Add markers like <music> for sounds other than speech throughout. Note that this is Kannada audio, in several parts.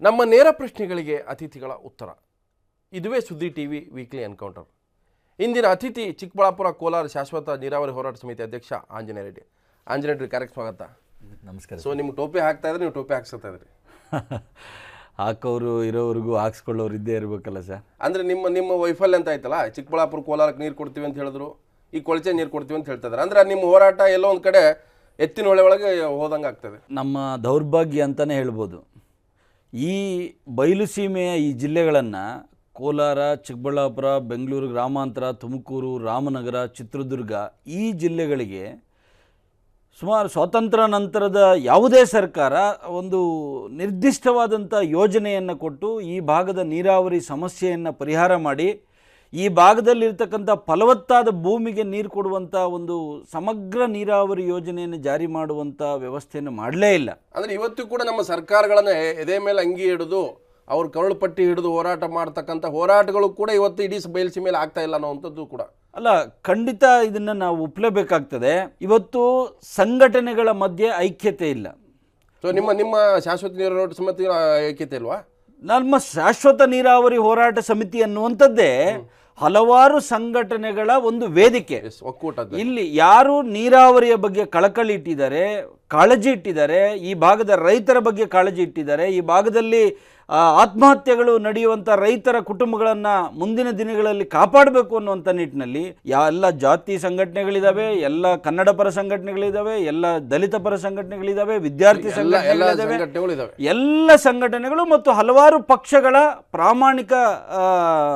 ನಮ್ಮ ನೇರ ಪ್ರಶ್ನೆಗಳಿಗೆ ಅತಿಥಿಗಳ ಉತ್ತರ. ಇದುವೇ ಸುದ್ದಿ ಟಿ ವಿ ವೀಕ್ಲಿ ಎನ್ಕೌಂಟರ್. ಇಂದಿನ ಅತಿಥಿ ಚಿಕ್ಕಬಳ್ಳಾಪುರ ಕೋಲಾರ ಶಾಶ್ವತ ನೀರಾವರಿ ಹೋರಾಟ ಸಮಿತಿ ಅಧ್ಯಕ್ಷ ಆಂಜನೇಯ ರೆಡ್ಡಿ. ಆಂಜನೇಯ ರೆಡ್ಡಿ ಕಾರ್ಯಕ್ಕೆ ಸ್ವಾಗತ. ನಮಸ್ಕಾರ ಸೊ ನಿಮ್ಗೆ ಟೋಪಿ ಹಾಕ್ತಾ ಇದ್ರೆ ನೀವು ಟೋಪಿ ಹಾಕ್ಸ್ತಾ ಇದ್ರಿ. <laughs> ಹಾಕೋರು ಇರೋವರೆಗೂ ಹಾಕ್ಸ್ಕೊಳ್ಳೋರು ಇದ್ದೇ ಇರಬೇಕಲ್ಲ ಸರ್. ಅಂದರೆ ನಿಮ್ಮ ನಿಮ್ಮ ವೈಫಲ್ಯ ಅಂತ ಆಯ್ತಲ್ಲ? ಚಿಕ್ಕಬಳ್ಳಾಪುರ ಕೋಲಾರಕ್ಕೆ ನೀರು ಕೊಡ್ತೀವಿ ಅಂತ ಹೇಳಿದ್ರು. ಈ ಕೊಳಚೆ ನೀರು ಕೊಡ್ತೀವಿ ಅಂತ ಹೇಳ್ತಾ ಇದ್ದಾರೆ ಅಂದ್ರೆ ನಿಮ್ಮ ಹೋರಾಟ ಎಲ್ಲೋ ಒಂದು ಕಡೆ ಎತ್ತಿನ ಹೊಳೆ ಒಳಗೆ ಹೋದಂಗೆ ಆಗ್ತದೆ. ನಮ್ಮ ದೌರ್ಭಾಗ್ಯ ಅಂತಲೇ ಹೇಳ್ಬೋದು. ಈ ಬಯಲುಸೀಮೆಯ ಈ ಜಿಲ್ಲೆಗಳನ್ನು ಕೋಲಾರ, ಚಿಕ್ಕಬಳ್ಳಾಪುರ, ಬೆಂಗಳೂರು ಗ್ರಾಮಾಂತರ, ತುಮಕೂರು, ರಾಮನಗರ, ಚಿತ್ರದುರ್ಗ ಈ ಜಿಲ್ಲೆಗಳಿಗೆ ಸುಮಾರು ಸ್ವಾತಂತ್ರ್ಯ ನಂತರದ ಯಾವುದೇ ಸರ್ಕಾರ ಒಂದು ನಿರ್ದಿಷ್ಟವಾದಂಥ ಯೋಜನೆಯನ್ನು ಕೊಟ್ಟು ಈ ಭಾಗದ ನೀರಾವರಿ ಸಮಸ್ಯೆಯನ್ನು ಪರಿಹಾರ ಮಾಡಿ ಈ ಭಾಗದಲ್ಲಿರ್ತಕ್ಕಂಥ ಫಲವತ್ತಾದ ಭೂಮಿಗೆ ನೀರು ಕೊಡುವಂಥ ಒಂದು ಸಮಗ್ರ ನೀರಾವರಿ ಯೋಜನೆಯನ್ನು ಜಾರಿ ಮಾಡುವಂಥ ವ್ಯವಸ್ಥೆಯನ್ನು ಮಾಡಲೇ ಇಲ್ಲ. ಅಂದರೆ ಇವತ್ತು ಕೂಡ ನಮ್ಮ ಸರ್ಕಾರಗಳನ್ನ ಎದೆ ಮೇಲೆ ಅಂಗಿ ಹಿಡಿದು ಅವ್ರ ಕರುಳು ಪಟ್ಟಿ ಹಿಡಿದು ಹೋರಾಟ ಮಾಡ್ತಕ್ಕಂಥ ಹೋರಾಟಗಳು ಕೂಡ ಇವತ್ತು ಇಡೀ ಬಯಲ್ಸಿ ಮೇಲೆ ಆಗ್ತಾ ಇಲ್ಲ ಅನ್ನೋವಂಥದ್ದು ಕೂಡ. ಅಲ್ಲ ಖಂಡಿತ ಇದನ್ನು ನಾವು ಒಪ್ಪಲೇಬೇಕಾಗ್ತದೆ ಇವತ್ತು ಸಂಘಟನೆಗಳ ಮಧ್ಯೆ ಐಕ್ಯತೆ ಇಲ್ಲ. ಸೊ ನಿಮ್ಮ ನಿಮ್ಮ ಶಾಶ್ವತ ನೀರಾವರಿ ಹೋರಾಟ ಸಮಿತಿ ಐಕ್ಯತೆ ಇಲ್ವಾ? ನಮ್ಮ ಶಾಶ್ವತ ನೀರಾವರಿ ಹೋರಾಟ ಸಮಿತಿ ಅನ್ನುವಂಥದ್ದೇ ಹಲವಾರು ಸಂಘಟನೆಗಳ ಒಂದು ವೇದಿಕೆ. ಒಕ್ಕೂಟ ಇಲ್ಲಿ ಯಾರು ನೀರಾವರಿಯ ಬಗ್ಗೆ ಕಳಕಳಿ ಇಟ್ಟಿದ್ದಾರೆ ಕಾಳಜಿ ಇಟ್ಟಿದ್ದಾರೆ ಈ ಭಾಗದ ರೈತರ ಬಗ್ಗೆ ಕಾಳಜಿ ಇಟ್ಟಿದ್ದಾರೆ ಈ ಭಾಗದಲ್ಲಿ ಆತ್ಮಹತ್ಯೆಗಳು ನಡೆಯುವಂಥ ರೈತರ ಕುಟುಂಬಗಳನ್ನು ಮುಂದಿನ ದಿನಗಳಲ್ಲಿ ಕಾಪಾಡಬೇಕು ಅನ್ನುವಂಥ ನಿಟ್ಟಿನಲ್ಲಿ ಎಲ್ಲ ಜಾತಿ ಸಂಘಟನೆಗಳಿದ್ದಾವೆ ಎಲ್ಲ ಕನ್ನಡ ಪರ ಸಂಘಟನೆಗಳಿದ್ದಾವೆ ಎಲ್ಲ ದಲಿತ ಪರ ಸಂಘಟನೆಗಳಿದ್ದಾವೆ ವಿದ್ಯಾರ್ಥಿ ಸಂಘಟನೆಗಳಿದ್ದಾವೆ ಸಂಘಟನೆಗಳು ಎಲ್ಲ ಸಂಘಟನೆಗಳು ಮತ್ತು ಹಲವಾರು ಪಕ್ಷಗಳ ಪ್ರಾಮಾಣಿಕ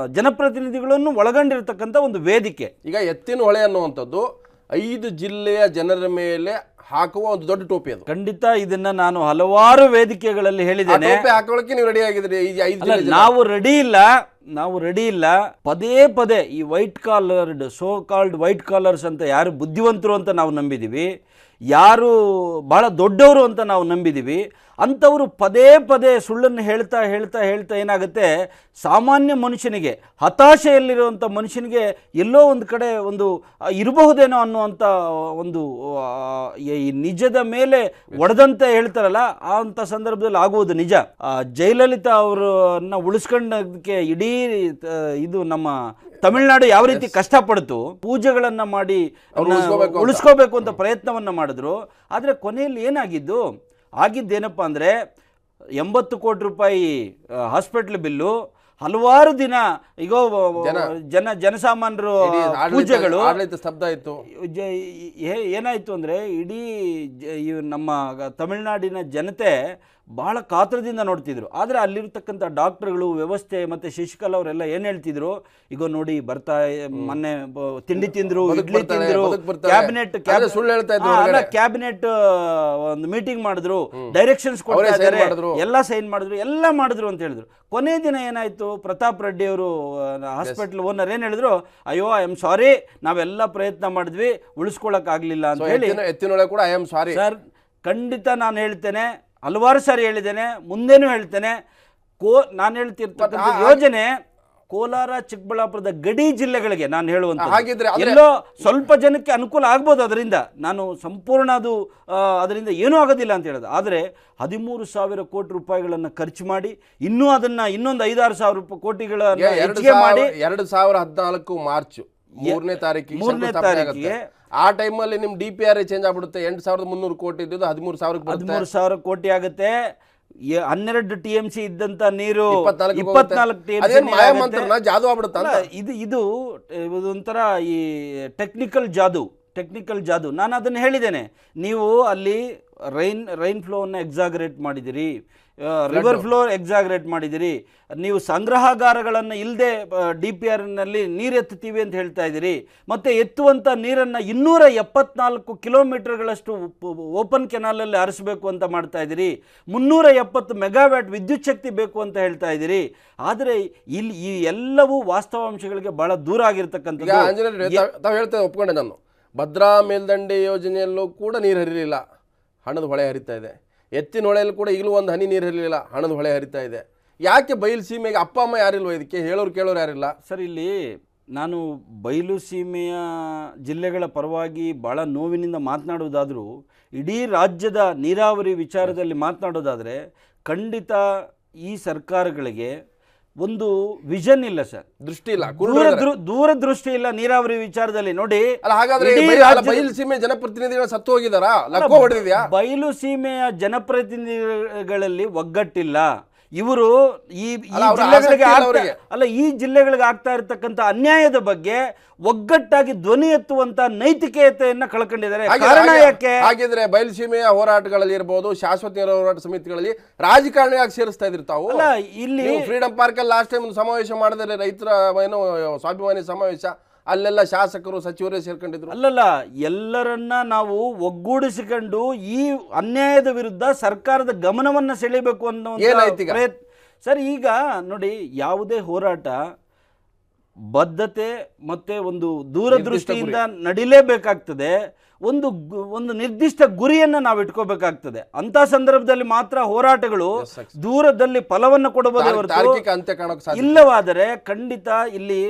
ಜನಪ್ರತಿನಿಧಿಗಳನ್ನು ಒಳಗೊಂಡಿರತಕ್ಕಂಥ ಒಂದು ವೇದಿಕೆ. ಈಗ ಎತ್ತಿನ ಹೊಳೆ ಅನ್ನುವಂಥದ್ದು ಐದು ಜಿಲ್ಲೆಯ ಜನರ ಮೇಲೆ ಹಾಕುವ ಒಂದು ದೊಡ್ಡ ಟೋಪಿ ಅದು. ಖಂಡಿತ ಇದನ್ನ ನಾನು ಹಲವಾರು ವೇದಿಕೆಗಳಲ್ಲಿ ಹೇಳಿದ್ದೇನೆ. ಟೋಪಿ ಹಾಕೊಳ್ಳಕ್ಕೆ ನೀವು ರೆಡಿ ಆಗಿದ್ರಿ ಈ ಐದು ಅಲ್ಲ ಜನ. ನಾವು ರೆಡಿ ಇಲ್ಲ ನಾವು ರೆಡಿ ಇಲ್ಲ. ಪದೇ ಪದೇ ಈ white collared so called white collars ಅಂತ ಯಾರು ಬುದ್ಧಿವಂತರು ಅಂತ ನಾವು ನಂಬಿದ್ದೀವಿ. ಯಾರು ಬಹಳ ದೊಡ್ಡವರು ಅಂತ ನಾವು ನಂಬಿದ್ದೀವಿ. ಅಂಥವರು ಪದೇ ಪದೇ ಸುಳ್ಳನ್ನು ಹೇಳ್ತಾ ಹೇಳ್ತಾ ಹೇಳ್ತಾ ಏನಾಗುತ್ತೆ? ಸಾಮಾನ್ಯ ಮನುಷ್ಯನಿಗೆ ಹತಾಶೆಯಲ್ಲಿರುವಂಥ ಮನುಷ್ಯನಿಗೆ ಎಲ್ಲೋ ಒಂದು ಕಡೆ ಒಂದು ಇರಬಹುದೇನೋ ಅನ್ನುವಂಥ ಒಂದು ಈ ನಿಜದ ಮೇಲೆ ಒಡೆದಂತೆ ಹೇಳ್ತಾರಲ್ಲ ಆ ಅಂಥ ಸಂದರ್ಭದಲ್ಲಿ ಆಗುವುದು ನಿಜ. ಜಯಲಲಿತಾ ಅವರನ್ನ ಉಳಿಸ್ಕೊಂಡಕ್ಕೆ ಇಡೀ ಇದು ನಮ್ಮ ತಮಿಳುನಾಡು ಯಾವ ರೀತಿ ಕಷ್ಟಪಡ್ತು ಪೂಜೆಗಳನ್ನ ಮಾಡಿ. ಉಳಿಸ್ಕೋಬೇಕು ಅಂತ ಪ್ರಯತ್ನವನ್ನ ಮಾಡಿದ್ರು. ಆದರೆ ಕೊನೆಯಲ್ಲಿ ಏನಾಗಿದ್ದು? ಆಗಿದ್ದೇನಪ್ಪ ಅಂದರೆ ಎಂಬತ್ತು ಕೋಟಿ ರೂಪಾಯಿ ಹಾಸ್ಪಿಟ್ಲ್ ಬಿಲ್ಲು ಹಲವಾರು ದಿನ ಈಗ ಜನ ಜನಸಾಮಾನ್ಯರು ಪೂಜೆಗಳು ಸ್ತಬ್ಧ ಇತ್ತು ಏನಾಯ್ತು ಅಂದರೆ ಇಡೀ ನಮ್ಮ ತಮಿಳುನಾಡಿನ ಜನತೆ ಬಹಳ ಕಾತರದಿಂದ ನೋಡ್ತಿದ್ರು. ಆದರೆ ಅಲ್ಲಿರ್ತಕ್ಕಂಥ ಡಾಕ್ಟರ್ಗಳು ವ್ಯವಸ್ಥೆ ಮತ್ತು ಶಶಿಕಲಾ ಅವರೆಲ್ಲ ಏನು ಹೇಳ್ತಿದ್ರು? ಈಗ ನೋಡಿ ಬರ್ತಾ ಮೊನ್ನೆ ತಿಂಡಿ ತಿಂದ್ರು ಇಡ್ಲಿ ತಿಂದ್ರು ಕ್ಯಾಬಿನೆಟ್ ಸುಳ್ಳು ಕ್ಯಾಬಿನೆಟ್ ಒಂದು ಮೀಟಿಂಗ್ ಮಾಡಿದ್ರು. ಡೈರೆಕ್ಷನ್ಸ್ ಅವರೇ ಕೊಡ್ತಾ sign ಇದ್ದಾರೆ. ಮಾಡಿದ್ರು. ಎಲ್ಲ ಸೈನ್ ಮಾಡಿದ್ರು. ಎಲ್ಲ ಮಾಡಿದ್ರು ಅಂತ ಹೇಳಿದ್ರು. ಕೊನೆ ದಿನ ಏನಾಯ್ತು? ಪ್ರತಾಪ್ ರೆಡ್ಡಿ ಅವರು ಹಾಸ್ಪಿಟ್ಲ್ ಓನರ್ ಏನು ಹೇಳಿದ್ರು? ಅಯ್ಯೋ ಐ ಆಮ್ ಸಾರಿ ನಾವೆಲ್ಲ ಪ್ರಯತ್ನ ಮಾಡಿದ್ವಿ. ಉಳಿಸ್ಕೊಳಕ್ ಆಗ್ಲಿಲ್ಲ ಅಂತ ಹೇಳಿ. ಎತ್ತಿನೊಳಗೆ ಕೂಡ ಐ ಆಮ್ ಸಾರಿ ಸರ್ ಖಂಡಿತ ನಾನು ಹೇಳ್ತೇನೆ. ಹಲವಾರು ಸಾರಿ ಹೇಳಿದ್ದೇನೆ ಮುಂದೆನೂ ಹೇಳ್ತೇನೆ. ಕೋ ನಾನು ಹೇಳ್ತಿರ್ತಕ್ಕಂಥ ಯೋಜನೆ ಕೋಲಾರ ಚಿಕ್ಕಬಳ್ಳಾಪುರದ ಗಡಿ ಜಿಲ್ಲೆಗಳಿಗೆ ನಾನು ಹೇಳುವಂತ ಹಾಗಿದ್ರೆ ಎಲ್ಲೋ ಸ್ವಲ್ಪ ಜನಕ್ಕೆ ಅನುಕೂಲ ಆಗ್ಬೋದು ಅದರಿಂದ. ನಾನು ಸಂಪೂರ್ಣ ಅದು ಅದರಿಂದ ಏನೂ ಆಗೋದಿಲ್ಲ ಅಂತ ಹೇಳೋದು. ಆದರೆ ಹದಿಮೂರು ಸಾವಿರ ಕೋಟಿ ರೂಪಾಯಿಗಳನ್ನು ಖರ್ಚು ಮಾಡಿ ಇನ್ನೂ ಅದನ್ನ ಇನ್ನೊಂದು ಐದಾರು ಸಾವಿರ ರೂಪಾಯಿ ಕೋಟಿಗಳನ್ನು ಮಾಡಿ ಎರಡು ಸಾವಿರ ಹದಿನಾಲ್ಕು ಮಾರ್ಚ್ ಮೂರನೇ ತಾರೀಕಿಗೆ ಮೂರನೇ. ತಾರೀಕಿಗೆ ಆ ಟೈಮಲ್ಲಿ ನಿಮ್ ಡಿ ಪಿ ಆರ್ ಚೇಂಜ್ ಆಗ್ಬಿಡುತ್ತೆ. ಎಂಟು ಸಾವಿರದ ಮುನ್ನೂರು ಕೋಟಿ ಇದ್ದಿದ್ದು ಹದಿಮೂರು ಸಾವಿರಕ್ಕೆ ಹದಿಮೂರು ಸಾವಿರ ಕೋಟಿ ಆಗುತ್ತೆ. ಹನ್ನೆರಡು ಟಿ ಎಂ ಸಿ ಇದ್ದಂತ ನೀರು ಜಾದು ಆಗ್ಬಿಡುತ್ತ ಇದು ಇದು ಇದು ಒಂಥರ ಈ ಟೆಕ್ನಿಕಲ್ ಜಾದು ಟೆಕ್ನಿಕಲ್ ಜಾದು. ನಾನು ಅದನ್ನು ಹೇಳಿದ್ದೇನೆ. ನೀವು ಅಲ್ಲಿ ರೈನ್ ರೈನ್ ಫ್ಲೋವನ್ನು ಎಕ್ಸಾಗರೇಟ್ ಮಾಡಿದಿರಿ ರಿವರ್ ಫ್ಲೋರ್ ಎಕ್ಸಾಗರೇಟ್ ಮಾಡಿದಿರಿ ನೀವು ಸಂಗ್ರಹಾಗಾರಗಳನ್ನು ಇಲ್ಲದೆ ಡಿ ಪಿ ಆರ್ನಲ್ಲಿ ನೀರು ಎತ್ತುತ್ತೀವಿ ಅಂತ ಹೇಳ್ತಾ ಇದ್ದೀರಿ. ಮತ್ತು ಎತ್ತುವಂಥ ನೀರನ್ನು ಇನ್ನೂರ ಎಪ್ಪತ್ನಾಲ್ಕು ಕಿಲೋಮೀಟರ್ಗಳಷ್ಟು ಓಪನ್ ಕೆನಾಲಲ್ಲಿ ಹರಿಸಬೇಕು ಅಂತ ಮಾಡ್ತಾ ಇದ್ದೀರಿ. ಮುನ್ನೂರ ಎಪ್ಪತ್ತು ಮೆಗಾವ್ಯಾಟ್ ವಿದ್ಯುತ್ ಶಕ್ತಿ ಬೇಕು ಅಂತ ಹೇಳ್ತಾ ಇದ್ದೀರಿ. ಆದರೆ ಇಲ್ಲಿ ಈ ಎಲ್ಲವೂ ವಾಸ್ತವಾಂಶಗಳಿಗೆ ಬಹಳ ದೂರ ಆಗಿರ್ತಕ್ಕಂಥ ಆಗಿರ್ತಕ್ಕಂಥದ್ದು ಒಪ್ಕೊಂಡೆ ನಾನು. ಭದ್ರಾ ಮೇಲ್ದಂಡೆ ಯೋಜನೆಯಲ್ಲೂ ಕೂಡ ನೀರು ಹರಿಲಿಲ್ಲ. ಹಣದ ಹೊಳೆ ಹರಿತಾ ಇದೆ. ಎತ್ತಿನ ಹೊಳೆಯಲ್ಲಿ ಕೂಡ ಈಗಲೂ ಒಂದು ಹನಿ ನೀರು ಇರಲಿಲ್ಲ, ಹಣದ ಹೊಳೆ ಹರಿತಾ ಇದೆ. ಯಾಕೆ ಬಯಲು ಸೀಮೆಗೆ ಅಪ್ಪ, ಅಮ್ಮ ಯಾರಿಲ್ವ ಇದಕ್ಕೆ? ಹೇಳೋರು ಕೇಳೋರು ಯಾರಿಲ್ಲ? ಸರ್, ಇಲ್ಲಿ ನಾನು ಬಯಲು ಸೀಮೆಯ ಜಿಲ್ಲೆಗಳ ಪರವಾಗಿ ಭಾಳ ನೋವಿನಿಂದ ಮಾತನಾಡುವುದಾದರೂ, ಇಡೀ ರಾಜ್ಯದ ನೀರಾವರಿ ವಿಚಾರದಲ್ಲಿ ಮಾತನಾಡೋದಾದರೆ ಖಂಡಿತ ಈ ಸರ್ಕಾರಗಳಿಗೆ ಒಂದು ವಿಷನ್ ಇಲ್ಲ ಸರ್ ದೃಷ್ಟಿ ಇಲ್ಲ ದೂರ. ದೂರದೃಷ್ಟಿ ಇಲ್ಲ ನೀರಾವರಿ ವಿಚಾರದಲ್ಲಿ. ನೋಡಿ ಅಲ್ಲ ಹಾಗಾದ್ರೆ ಇಡೀ ಬೈ- ಅಲ್ಲ, ರಾಜ್ಯದ- ಬಯಲು ಸೀಮೆ ಜನಪ್ರತಿನಿಧಿಗಳು ಸತ್ತು ಹೋಗಿದಾರಾ? ಬಯಲು ಸೀಮೆಯ ಜನಪ್ರತಿನಿಧಿಗಳಲ್ಲಿ ಒಗ್ಗಟ್ಟಿಲ್ಲ. ಇವರು ಈ ಜಿಲ್ಲೆಗಳಿಗೆ. ಅಲ್ಲ ಈ ಜಿಲ್ಲೆಗಳಿಗೆ ಆಗ್ತಾ ಇರತಕ್ಕಂತ ಅನ್ಯಾಯದ ಬಗ್ಗೆ ಒಗ್ಗಟ್ಟಾಗಿ ಧ್ವನಿ ಎತ್ತುವಂತ ನೈತಿಕತೆಯನ್ನ ಕಳ್ಕೊಂಡಿದ್ದಾರೆ. ಕಾರಣ ಯಾಕೆ? ಹಾಗಿದ್ರೆ ಬಯಲುಸೀಮೆಯ ಹೋರಾಟಗಳಲ್ಲಿ ಇರಬಹುದು ಶಾಶ್ವತ ಹೋರಾಟ ಸಮಿತಿಗಳಲ್ಲಿ ರಾಜಕಾರಣಿಯಾಗಿ ಸೇರಿಸ್ತಾ ಇದ್ರು ತಾವು. ಇಲ್ಲಿ ಫ್ರೀಡಂ ಪಾರ್ಕ್ ಅಲ್ಲಿ ಲಾಸ್ಟ್ ಟೈಮ್ ಸಮಾವೇಶ ಮಾಡಿದ್ರೆ ರೈತರ ಏನು ಸ್ವಾಭಿಮಾನಿ ಸಮಾವೇಶ? ಅಲ್ಲೆಲ್ಲ ಶಾಸಕರು ಸಚಿವರೇ ಸೇರ್ಕೊಂಡಿದ್ರು. ಅಲ್ಲಲ್ಲ ಎಲ್ಲರನ್ನ ನಾವು ಒಗ್ಗೂಡಿಸಿಕೊಂಡು ಈ ಅನ್ಯಾಯದ ವಿರುದ್ಧ ಸರ್ಕಾರದ ಗಮನವನ್ನ ಸೆಳೆಯಬೇಕು ಅನ್ನೋ? ಪ್ರಯತ್ನ ಸರ್ ಈಗ ನೋಡಿ ಯಾವುದೇ ಹೋರಾಟ ಬದ್ಧತೆ ಮತ್ತೆ ಒಂದು ದೂರದೃಷ್ಟಿಯಿಂದ ನಡಿಲೇಬೇಕಾಗ್ತದೆ. ಒಂದು ಒಂದು ನಿರ್ದಿಷ್ಟ ಗುರಿಯನ್ನು ನಾವು ಇಟ್ಕೋಬೇಕಾಗ್ತದೆ. ಅಂತ ಸಂದರ್ಭದಲ್ಲಿ ಮಾತ್ರ ಹೋರಾಟಗಳು ದೂರದಲ್ಲಿ ಫಲವನ್ನು ಕೊಡಬಹುದು ಇಲ್ಲವಾದರೆ ಖಂಡಿತ ಇಲ್ಲಿ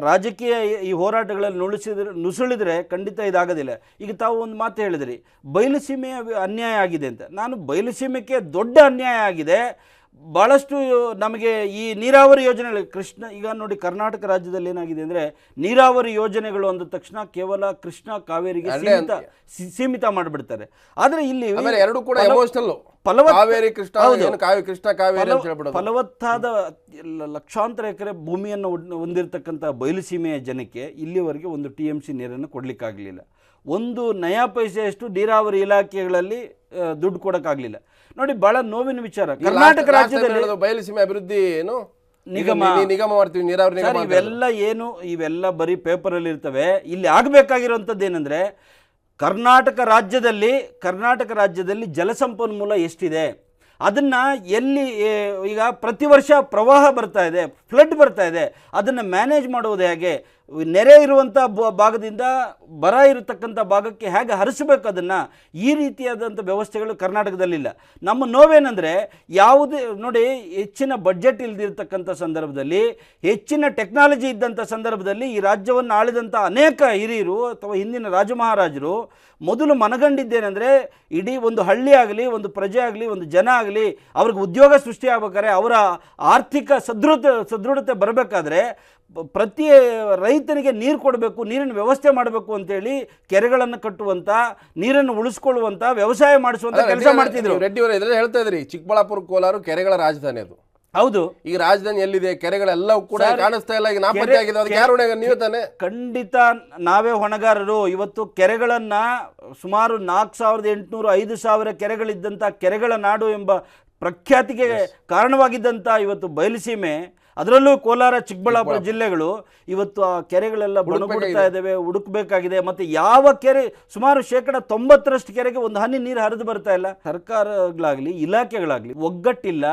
ರಾಜಕೀಯ ಈ- ಹೋರಾಟಗಳಲ್ಲಿ ನುಳಿಸಿದ್ರೆ ನುಸುಳಿದ್ರೆ ಖಂಡಿತ ಇದಾಗೋದಿಲ್ಲ. ಈಗ ತಾವು ಒಂದು ಮಾತು ಹೇಳಿದ್ರಿ ಬಯಲುಸೀಮೆಯ ಅನ್ಯಾಯ ಆಗಿದೆ ಅಂತ. ನಾನು ಬಯಲುಸೀಮೆಗೆ ದೊಡ್ಡ ಅನ್ಯಾಯ ಆಗಿದೆ. ಭಾಳಷ್ಟು ನಮಗೆ ಈ ನೀರಾವರಿ ಯೋಜನೆಗಳು ಕೃಷ್ಣ ಈಗ ನೋಡಿ ಕರ್ನಾಟಕ ರಾಜ್ಯದಲ್ಲಿ ಏನಾಗಿದೆ ಅಂದರೆ ನೀರಾವರಿ ಯೋಜನೆಗಳು ಅಂದ ತಕ್ಷಣ ಕೇವಲ ಕೃಷ್ಣ ಕಾವೇರಿಗೆ ಸೀಮಿತ ಸೀಮಿತ ಮಾಡಿಬಿಡ್ತಾರೆ. ಆದರೆ ಇಲ್ಲಿ ಎರಡು ಕೂಡ ಕಾವೇರಿ ಕೃಷ್ಣ ಕೃಷ್ಣ ಕಾವೇರಿ ಫಲವತ್ತಾದ ಲಕ್ಷಾಂತರ ಎಕರೆ ಭೂಮಿಯನ್ನು ಹೊಂದ್- ಹೊಂದಿರತಕ್ಕಂಥ ಬಯಲುಸೀಮೆಯ ಜನಕ್ಕೆ ಇಲ್ಲಿವರೆಗೆ ಒಂದು ಟಿ ಎಂ ಸಿ ನೀರನ್ನು ಕೊಡಲಿಕ್ಕಾಗಲಿಲ್ಲ. ಒಂದು ನಯಾ ಪೈಸೆಯಷ್ಟು ನೀರಾವರಿ ಇಲಾಖೆಗಳಲ್ಲಿ ದುಡ್ಡು ಕೊಡೋಕ್ಕಾಗಲಿಲ್ಲ. ನೋಡಿ ಬಹಳ ನೋವಿನ ವಿಚಾರ. ಕರ್ನಾಟಕ ರಾಜ್ಯದಲ್ಲಿ ಬಯಲುಸೀಮೆ ಅಭಿವೃದ್ಧಿ ಏನು? ನಿಗಮ. ನಿಗಮ ಮಾಡ್ತೀವಿ ನೀರಾವರಿ. ಇವೆಲ್ಲ ಏನು ಇವೆಲ್ಲ ಬರೀ ಪೇಪರಲ್ಲಿ ಇರ್ತವೆ. ಇಲ್ಲಿ ಆಗಬೇಕಾಗಿರುವಂಥದ್ದು ಏನಂದ್ರೆ ಕರ್ನಾಟಕ ರಾಜ್ಯದಲ್ಲಿ ಕರ್ನಾಟಕ ರಾಜ್ಯದಲ್ಲಿ ಜಲಸಂಪನ್ಮೂಲ ಎಷ್ಟಿದೆ? ಅದನ್ನ ಎಲ್ಲಿ ಈಗ ಪ್ರತಿ ವರ್ಷ ಪ್ರವಾಹ ಬರ್ತಾ ಇದೆ ಫ್ಲಡ್ ಬರ್ತಾ ಇದೆ. ಅದನ್ನು ಮ್ಯಾನೇಜ್ ಮಾಡುವುದು ಹೇಗೆ? ನೆರೆ ಇರುವಂಥ ಭಾಗದಿಂದ ಬರ ಇರತಕ್ಕಂಥ ಭಾಗಕ್ಕೆ ಹೇಗೆ ಹರಿಸಬೇಕು ಅದನ್ನು? ಈ ರೀತಿಯಾದಂಥ ವ್ಯವಸ್ಥೆಗಳು ಕರ್ನಾಟಕದಲ್ಲಿಲ್ಲ. ನಮ್ಮ ನೋವೇನೆಂದರೆ ಯಾವುದೇ, ನೋಡಿ ಹೆಚ್ಚಿನ ಬಡ್ಜೆಟ್ ಇಲ್ದಿರ್ತಕ್ಕಂಥ ಸಂದರ್ಭದಲ್ಲಿ, ಹೆಚ್ಚಿನ ಟೆಕ್ನಾಲಜಿ ಇದ್ದಂಥ ಸಂದರ್ಭದಲ್ಲಿ ಈ ರಾಜ್ಯವನ್ನು ಆಳಿದಂಥ ಅನೇಕ ಹಿರಿಯರು ಅಥವಾ ಹಿಂದಿನ ರಾಜ ಮಹಾರಾಜರು ಮೊದಲು ಮನಗಂಡಿದ್ದೇನೆಂದರೆ ಇಡೀ ಒಂದು ಹಳ್ಳಿ ಆಗಲಿ, ಒಂದು ಪ್ರಜೆ ಆಗಲಿ, ಒಂದು ಜನ ಆಗಲಿ ಅವ್ರಿಗೆ ಉದ್ಯೋಗ ಸೃಷ್ಟಿ ಆಗ್ಬೇಕಾದ್ರೆ ಅವರ ಆರ್ಥಿಕ ಸದೃಢ ಸದೃಢತೆ ಬರಬೇಕಾದ್ರೆ ಪ್ರತಿ ರೈತನಿಗೆ ನೀರು ಕೊಡಬೇಕು ನೀರಿನ ವ್ಯವಸ್ಥೆ ಮಾಡಬೇಕು ಅಂತೇಳಿ ಕೆರೆಗಳನ್ನು ಕಟ್ಟುವಂಥ ನೀರನ್ನು ಉಳಿಸ್ಕೊಳ್ಳುವಂಥ ವ್ಯವಸಾಯ ಮಾಡಿಸುವಂಥ ಕೆಲಸ ಮಾಡ್ತಿದ್ರು ಅವರೇ- ರೆಡ್ಡಿ ಅವರೇ ಇದ್ರಲ್ಲಿ ಹೇಳ್ತಾ ಇದ್ರಿ ಚಿಕ್ಕಬಳ್ಳಾಪುರ ಕೋಲಾರ ಕೆರೆಗಳ ರಾಜಧಾನಿ ಅದು. ಹೌದು. ಈಗ ರಾಜಧಾನಿ ಎಲ್ಲಿದೆ ಕೆರೆಗಳೆಲ್ಲವೂ ಕೂಡ ಕಾಣಿಸ್ತಾ ಇಲ್ಲ ಈಗ ನಾಪತ್ತೆ ಆಗಿದೆ ಅದಕ್ಕೆ ಯಾರು ನೀವೇ ತಾನೆ? ಖಂಡಿತ ನಾವೇ ಹೊಣೆಗಾರರು. ಇವತ್ತು ಕೆರೆಗಳನ್ನು ಸುಮಾರು ನಾಲ್ಕು ಸಾವಿರದ ಎಂಟುನೂರು ಐದು ಸಾವಿರ ಕೆರೆಗಳಿದ್ದಂಥ ಕೆರೆಗಳ ನಾಡು ಎಂಬ ಪ್ರಖ್ಯಾತಿಗೆ ಕಾರಣವಾಗಿದ್ದಂಥ ಇವತ್ತು ಬಯಲುಸೀಮೆ ಅದರಲ್ಲೂ ಕೋಲಾರ ಚಿಕ್ಕಬಳ್ಳಾಪುರ ಜಿಲ್ಲೆಗಳು ಇವತ್ತು ಆ ಕೆರೆಗಳೆಲ್ಲ ಬಣಗುಡ್ತಾ ಇದ್ದಾವೆ ಹುಡುಕ್ಬೇಕಾಗಿದೆ. ಮತ್ತೆ ಯಾವ ಕೆರೆ ಸುಮಾರು ಶೇಕಡ ತೊಂಬತ್ತರಷ್ಟು ಕೆರೆಗೆ ಒಂದು ಹನಿ ನೀರು ಹರಿದು ಬರ್ತಾ ಇಲ್ಲ. ಸರ್ಕಾರಗಳಾಗಲಿ ಇಲಾಖೆಗಳಾಗಲಿ ಒಗ್ಗಟ್ಟಿಲ್ಲ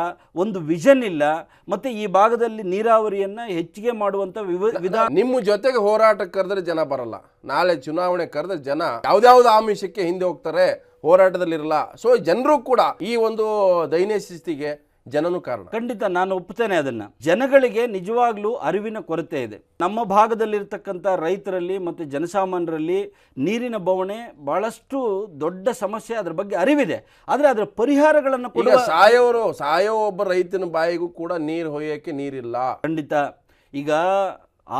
ಒಂದು ವಿಷನ್ ಇಲ್ಲ. ಮತ್ತೆ ಈ ಭಾಗದಲ್ಲಿ ನೀರಾವರಿಯನ್ನ ಹೆಚ್ಚಿಗೆ ಮಾಡುವಂತ ವಿವ ವಿಧಾನ ನಿಮ್ಮ ಜೊತೆಗೆ ಹೋರಾಟಕ್ಕೆ ಕರೆದ್ರೆ ಜನ ಬರಲ್ಲ. ನಾಳೆ ಚುನಾವಣೆ ಕರೆದ್ರೆ ಜನ ಯಾವ್ದಾವ್ದು ಆಮಿಷಕ್ಕೆ ಹಿಂದೆ ಹೋಗ್ತಾರೆ ಹೋರಾಟದಲ್ಲಿರಲ್ಲ. ಸೊ ಜನರು ಕೂಡ ಈ ಒಂದು ದೈನ್ಯ ಶಿಸ್ತಿಗೆ ಜನನು ಕಾರಣ. ಖಂಡಿತ ನಾನು ಒಪ್ಪುತ್ತೇನೆ ಅದನ್ನ. ಜನಗಳಿಗೆ ನಿಜವಾಗ್ಲೂ ಅರಿವಿನ ಕೊರತೆ ಇದೆ. ನಮ್ಮ ಭಾಗದಲ್ಲಿರ್ತಕ್ಕಂಥ ರೈತರಲ್ಲಿ ಮತ್ತು ಜನಸಾಮಾನ್ಯರಲ್ಲಿ ನೀರಿನ ಬವಣೆ ಬಹಳಷ್ಟು ದೊಡ್ಡ ಸಮಸ್ಯೆ ಅದರ ಬಗ್ಗೆ ಅರಿವಿದೆ. ಆದರೆ ಅದರ ಪರಿಹಾರಗಳನ್ನು ಕೂಡ ಸಾಯೋರು ಸಾಯೋ ಒಬ್ಬ ರೈತನ ಬಾಯಿಗೂ ಕೂಡ ನೀರು ಹೊಯ್ಯಕ್ಕೆ ನೀರಿಲ್ಲ. ಖಂಡಿತ. ಈಗ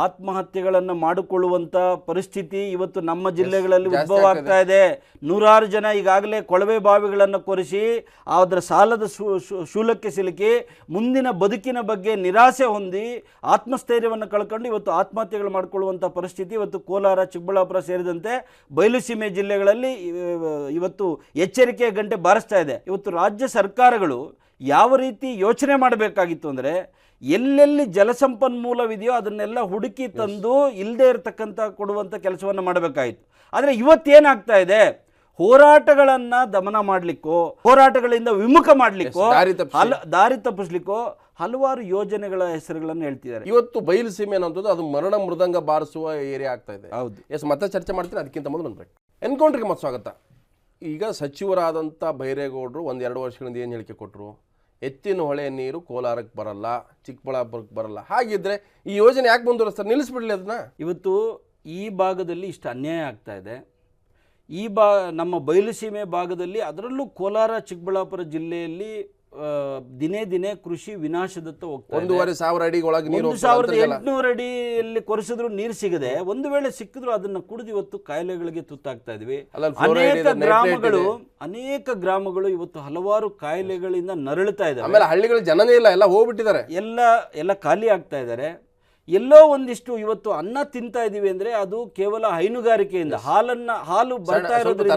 ಆತ್ಮಹತ್ಯೆಗಳನ್ನು ಮಾಡಿಕೊಳ್ಳುವಂಥ ಪರಿಸ್ಥಿತಿ ಇವತ್ತು ನಮ್ಮ ಜಿಲ್ಲೆಗಳಲ್ಲಿ ಉದ್ಭವ ಆಗ್ತಾ ಇದೆ. ನೂರಾರು ಜನ ಈಗಾಗಲೇ ಕೊಳವೆ ಬಾವಿಗಳನ್ನು ಕೊರೆಸಿ ಅದರ ಸಾಲದ ಶೂಲಕ್ಕೆ ಸಿಲುಕಿ ಮುಂದಿನ ಬದುಕಿನ ಬಗ್ಗೆ ನಿರಾಸೆ ಹೊಂದಿ ಆತ್ಮಸ್ಥೈರ್ಯವನ್ನು ಕಳ್ಕೊಂಡು ಇವತ್ತು ಆತ್ಮಹತ್ಯೆಗಳು ಮಾಡಿಕೊಳ್ಳುವಂಥ ಪರಿಸ್ಥಿತಿ ಇವತ್ತು ಕೋಲಾರ ಚಿಕ್ಕಬಳ್ಳಾಪುರ ಸೇರಿದಂತೆ ಬಯಲುಸೀಮೆ ಜಿಲ್ಲೆಗಳಲ್ಲಿ ಇವತ್ತು ಎಚ್ಚರಿಕೆಯ ಗಂಟೆ ಬಾರಿಸ್ತಾ ಇದೆ. ಇವತ್ತು ರಾಜ್ಯ ಸರ್ಕಾರಗಳು ಯಾವ ರೀತಿ ಯೋಚನೆ ಮಾಡಬೇಕಾಗಿತ್ತು ಅಂದರೆ ಎಲ್ಲೆಲ್ಲಿ ಜಲಸಂಪನ್ಮೂಲವಿದೆಯೋ ಅದನ್ನೆಲ್ಲ ಹುಡುಕಿ ತಂದು ಇಲ್ಲದೆ ಇರತಕ್ಕಂಥ ಕೊಡುವಂಥ ಕೆಲಸವನ್ನು ಮಾಡಬೇಕಾಯಿತು. ಆದರೆ ಇವತ್ತೇನಾಗ್ತಾ ಇದೆ? ಹೋರಾಟಗಳನ್ನು ದಮನ ಮಾಡಲಿಕ್ಕೋ ಹೋರಾಟಗಳಿಂದ ವಿಮುಖ ಮಾಡಲಿಕ್ಕೋ. ಹಲ ದಾರಿ ತಪ್ಪಿಸ್ಲಿಕ್ಕೋ ಹಲವಾರು ಯೋಜನೆಗಳ ಹೆಸರುಗಳನ್ನು ಹೇಳ್ತಿದ್ದಾರೆ. ಇವತ್ತು ಬಯಲು ಸೀಮೆ ಅನ್ನೋದು ಅದು ಮರಣ ಮೃದಂಗ ಬಾರಿಸುವ ಏರಿಯಾ ಆಗ್ತಾ ಇದೆ. ಹೌದು. ಎಸ್ ಮತ್ತೆ ಚರ್ಚೆ ಮಾಡ್ತೀನಿ ಅದಕ್ಕಿಂತ ಮೊದಲು ಒಂದು ಬ್ರೇಕ್ ಎನ್ಕೌಂಟ್ರಿಗೆ ಮತ್ತೆ ಸ್ವಾಗತ. ಈಗ ಸಚಿವರಾದಂಥ ಬೈರೇಗೌಡರು ಒಂದೆರಡು ಎರಡು ವರ್ಷಗಳಿಂದ ಏನು ಹೇಳಿಕೆ ಕೊಟ್ಟರು ಎತ್ತಿನ ಹೊಳೆ ನೀರು ಕೋಲಾರಕ್ಕೆ ಬರಲ್ಲ, ಚಿಕ್ಕಬಳ್ಳಾಪುರಕ್ಕೆ ಬರಲ್ಲ. ಹಾಗಿದ್ರೆ ಈ ಯೋಜನೆ ಯಾಕೆ ಮುಂದುವರಿಸ್ತಾರೆ? ನಿಲ್ಲಿಸ್ಬಿಡ್ಲಿ ಅದನ್ನ. ಇವತ್ತು ಈ ಭಾಗದಲ್ಲಿ ಇಷ್ಟು ಅನ್ಯಾಯ ಆಗ್ತಾ ಇದೆ. ಈ ಬಾ ನಮ್ಮ ಬಯಲುಸೀಮೆ ಭಾಗದಲ್ಲಿ ಅದರಲ್ಲೂ ಕೋಲಾರ, ಚಿಕ್ಕಬಳ್ಳಾಪುರ ಜಿಲ್ಲೆಯಲ್ಲಿ ದಿನೇ ದಿನೇ ಕೃಷಿ ವಿನಾಶದತ್ತ ಹೋಗ್ತಾ ಒಂದೂವರೆ ಸಾವಿರ ಅಡಿ ಒಳಗೆ ನೀರು ಒಂದು ಸಾವಿರದ ಎಂಟುನೂರು ಅಡಿಯಲ್ಲಿ ಕೊರೆಸಿದ್ರು ನೀರು ಸಿಗದೆ ಒಂದು ವೇಳೆ ಸಿಕ್ಕಿದ್ರು ಅದನ್ನ ಕುಡಿದು ಇವತ್ತು ಕಾಯಿಲೆಗಳಿಗೆ ತುತ್ತಾಗ್ತಾ ಇದ್ವಿ. ಅನೇಕ ಗ್ರಾಮಗಳು ಅನೇಕ ಗ್ರಾಮಗಳು ಇವತ್ತು ಹಲವಾರು ಕಾಯಿಲೆಗಳಿಂದ ನರಳುತ್ತಾ ಇದ್ದಾರೆ ಆಮೇಲೆ ಹಳ್ಳಿಗಳ ಜನನೇ ಇಲ್ಲ ಎಲ್ಲ ಹೋಗ್ಬಿಟ್ಟಿದ್ದಾರೆ. ಎಲ್ಲ ಎಲ್ಲ ಖಾಲಿ ಆಗ್ತಾ ಇದ್ದಾರೆ. ಎಲ್ಲೋ ಒಂದಿಷ್ಟು ಇವತ್ತು ಅನ್ನ ತಿಂತಾ ಇದೀವಿ ಅಂದ್ರೆ ಅದು ಕೇವಲ ಹೈನುಗಾರಿಕೆಯಿಂದ ಹಾಲನ್ನ ಹಾಲು ಬರ್ತಾ ಇರೋದ್ರಿಂದ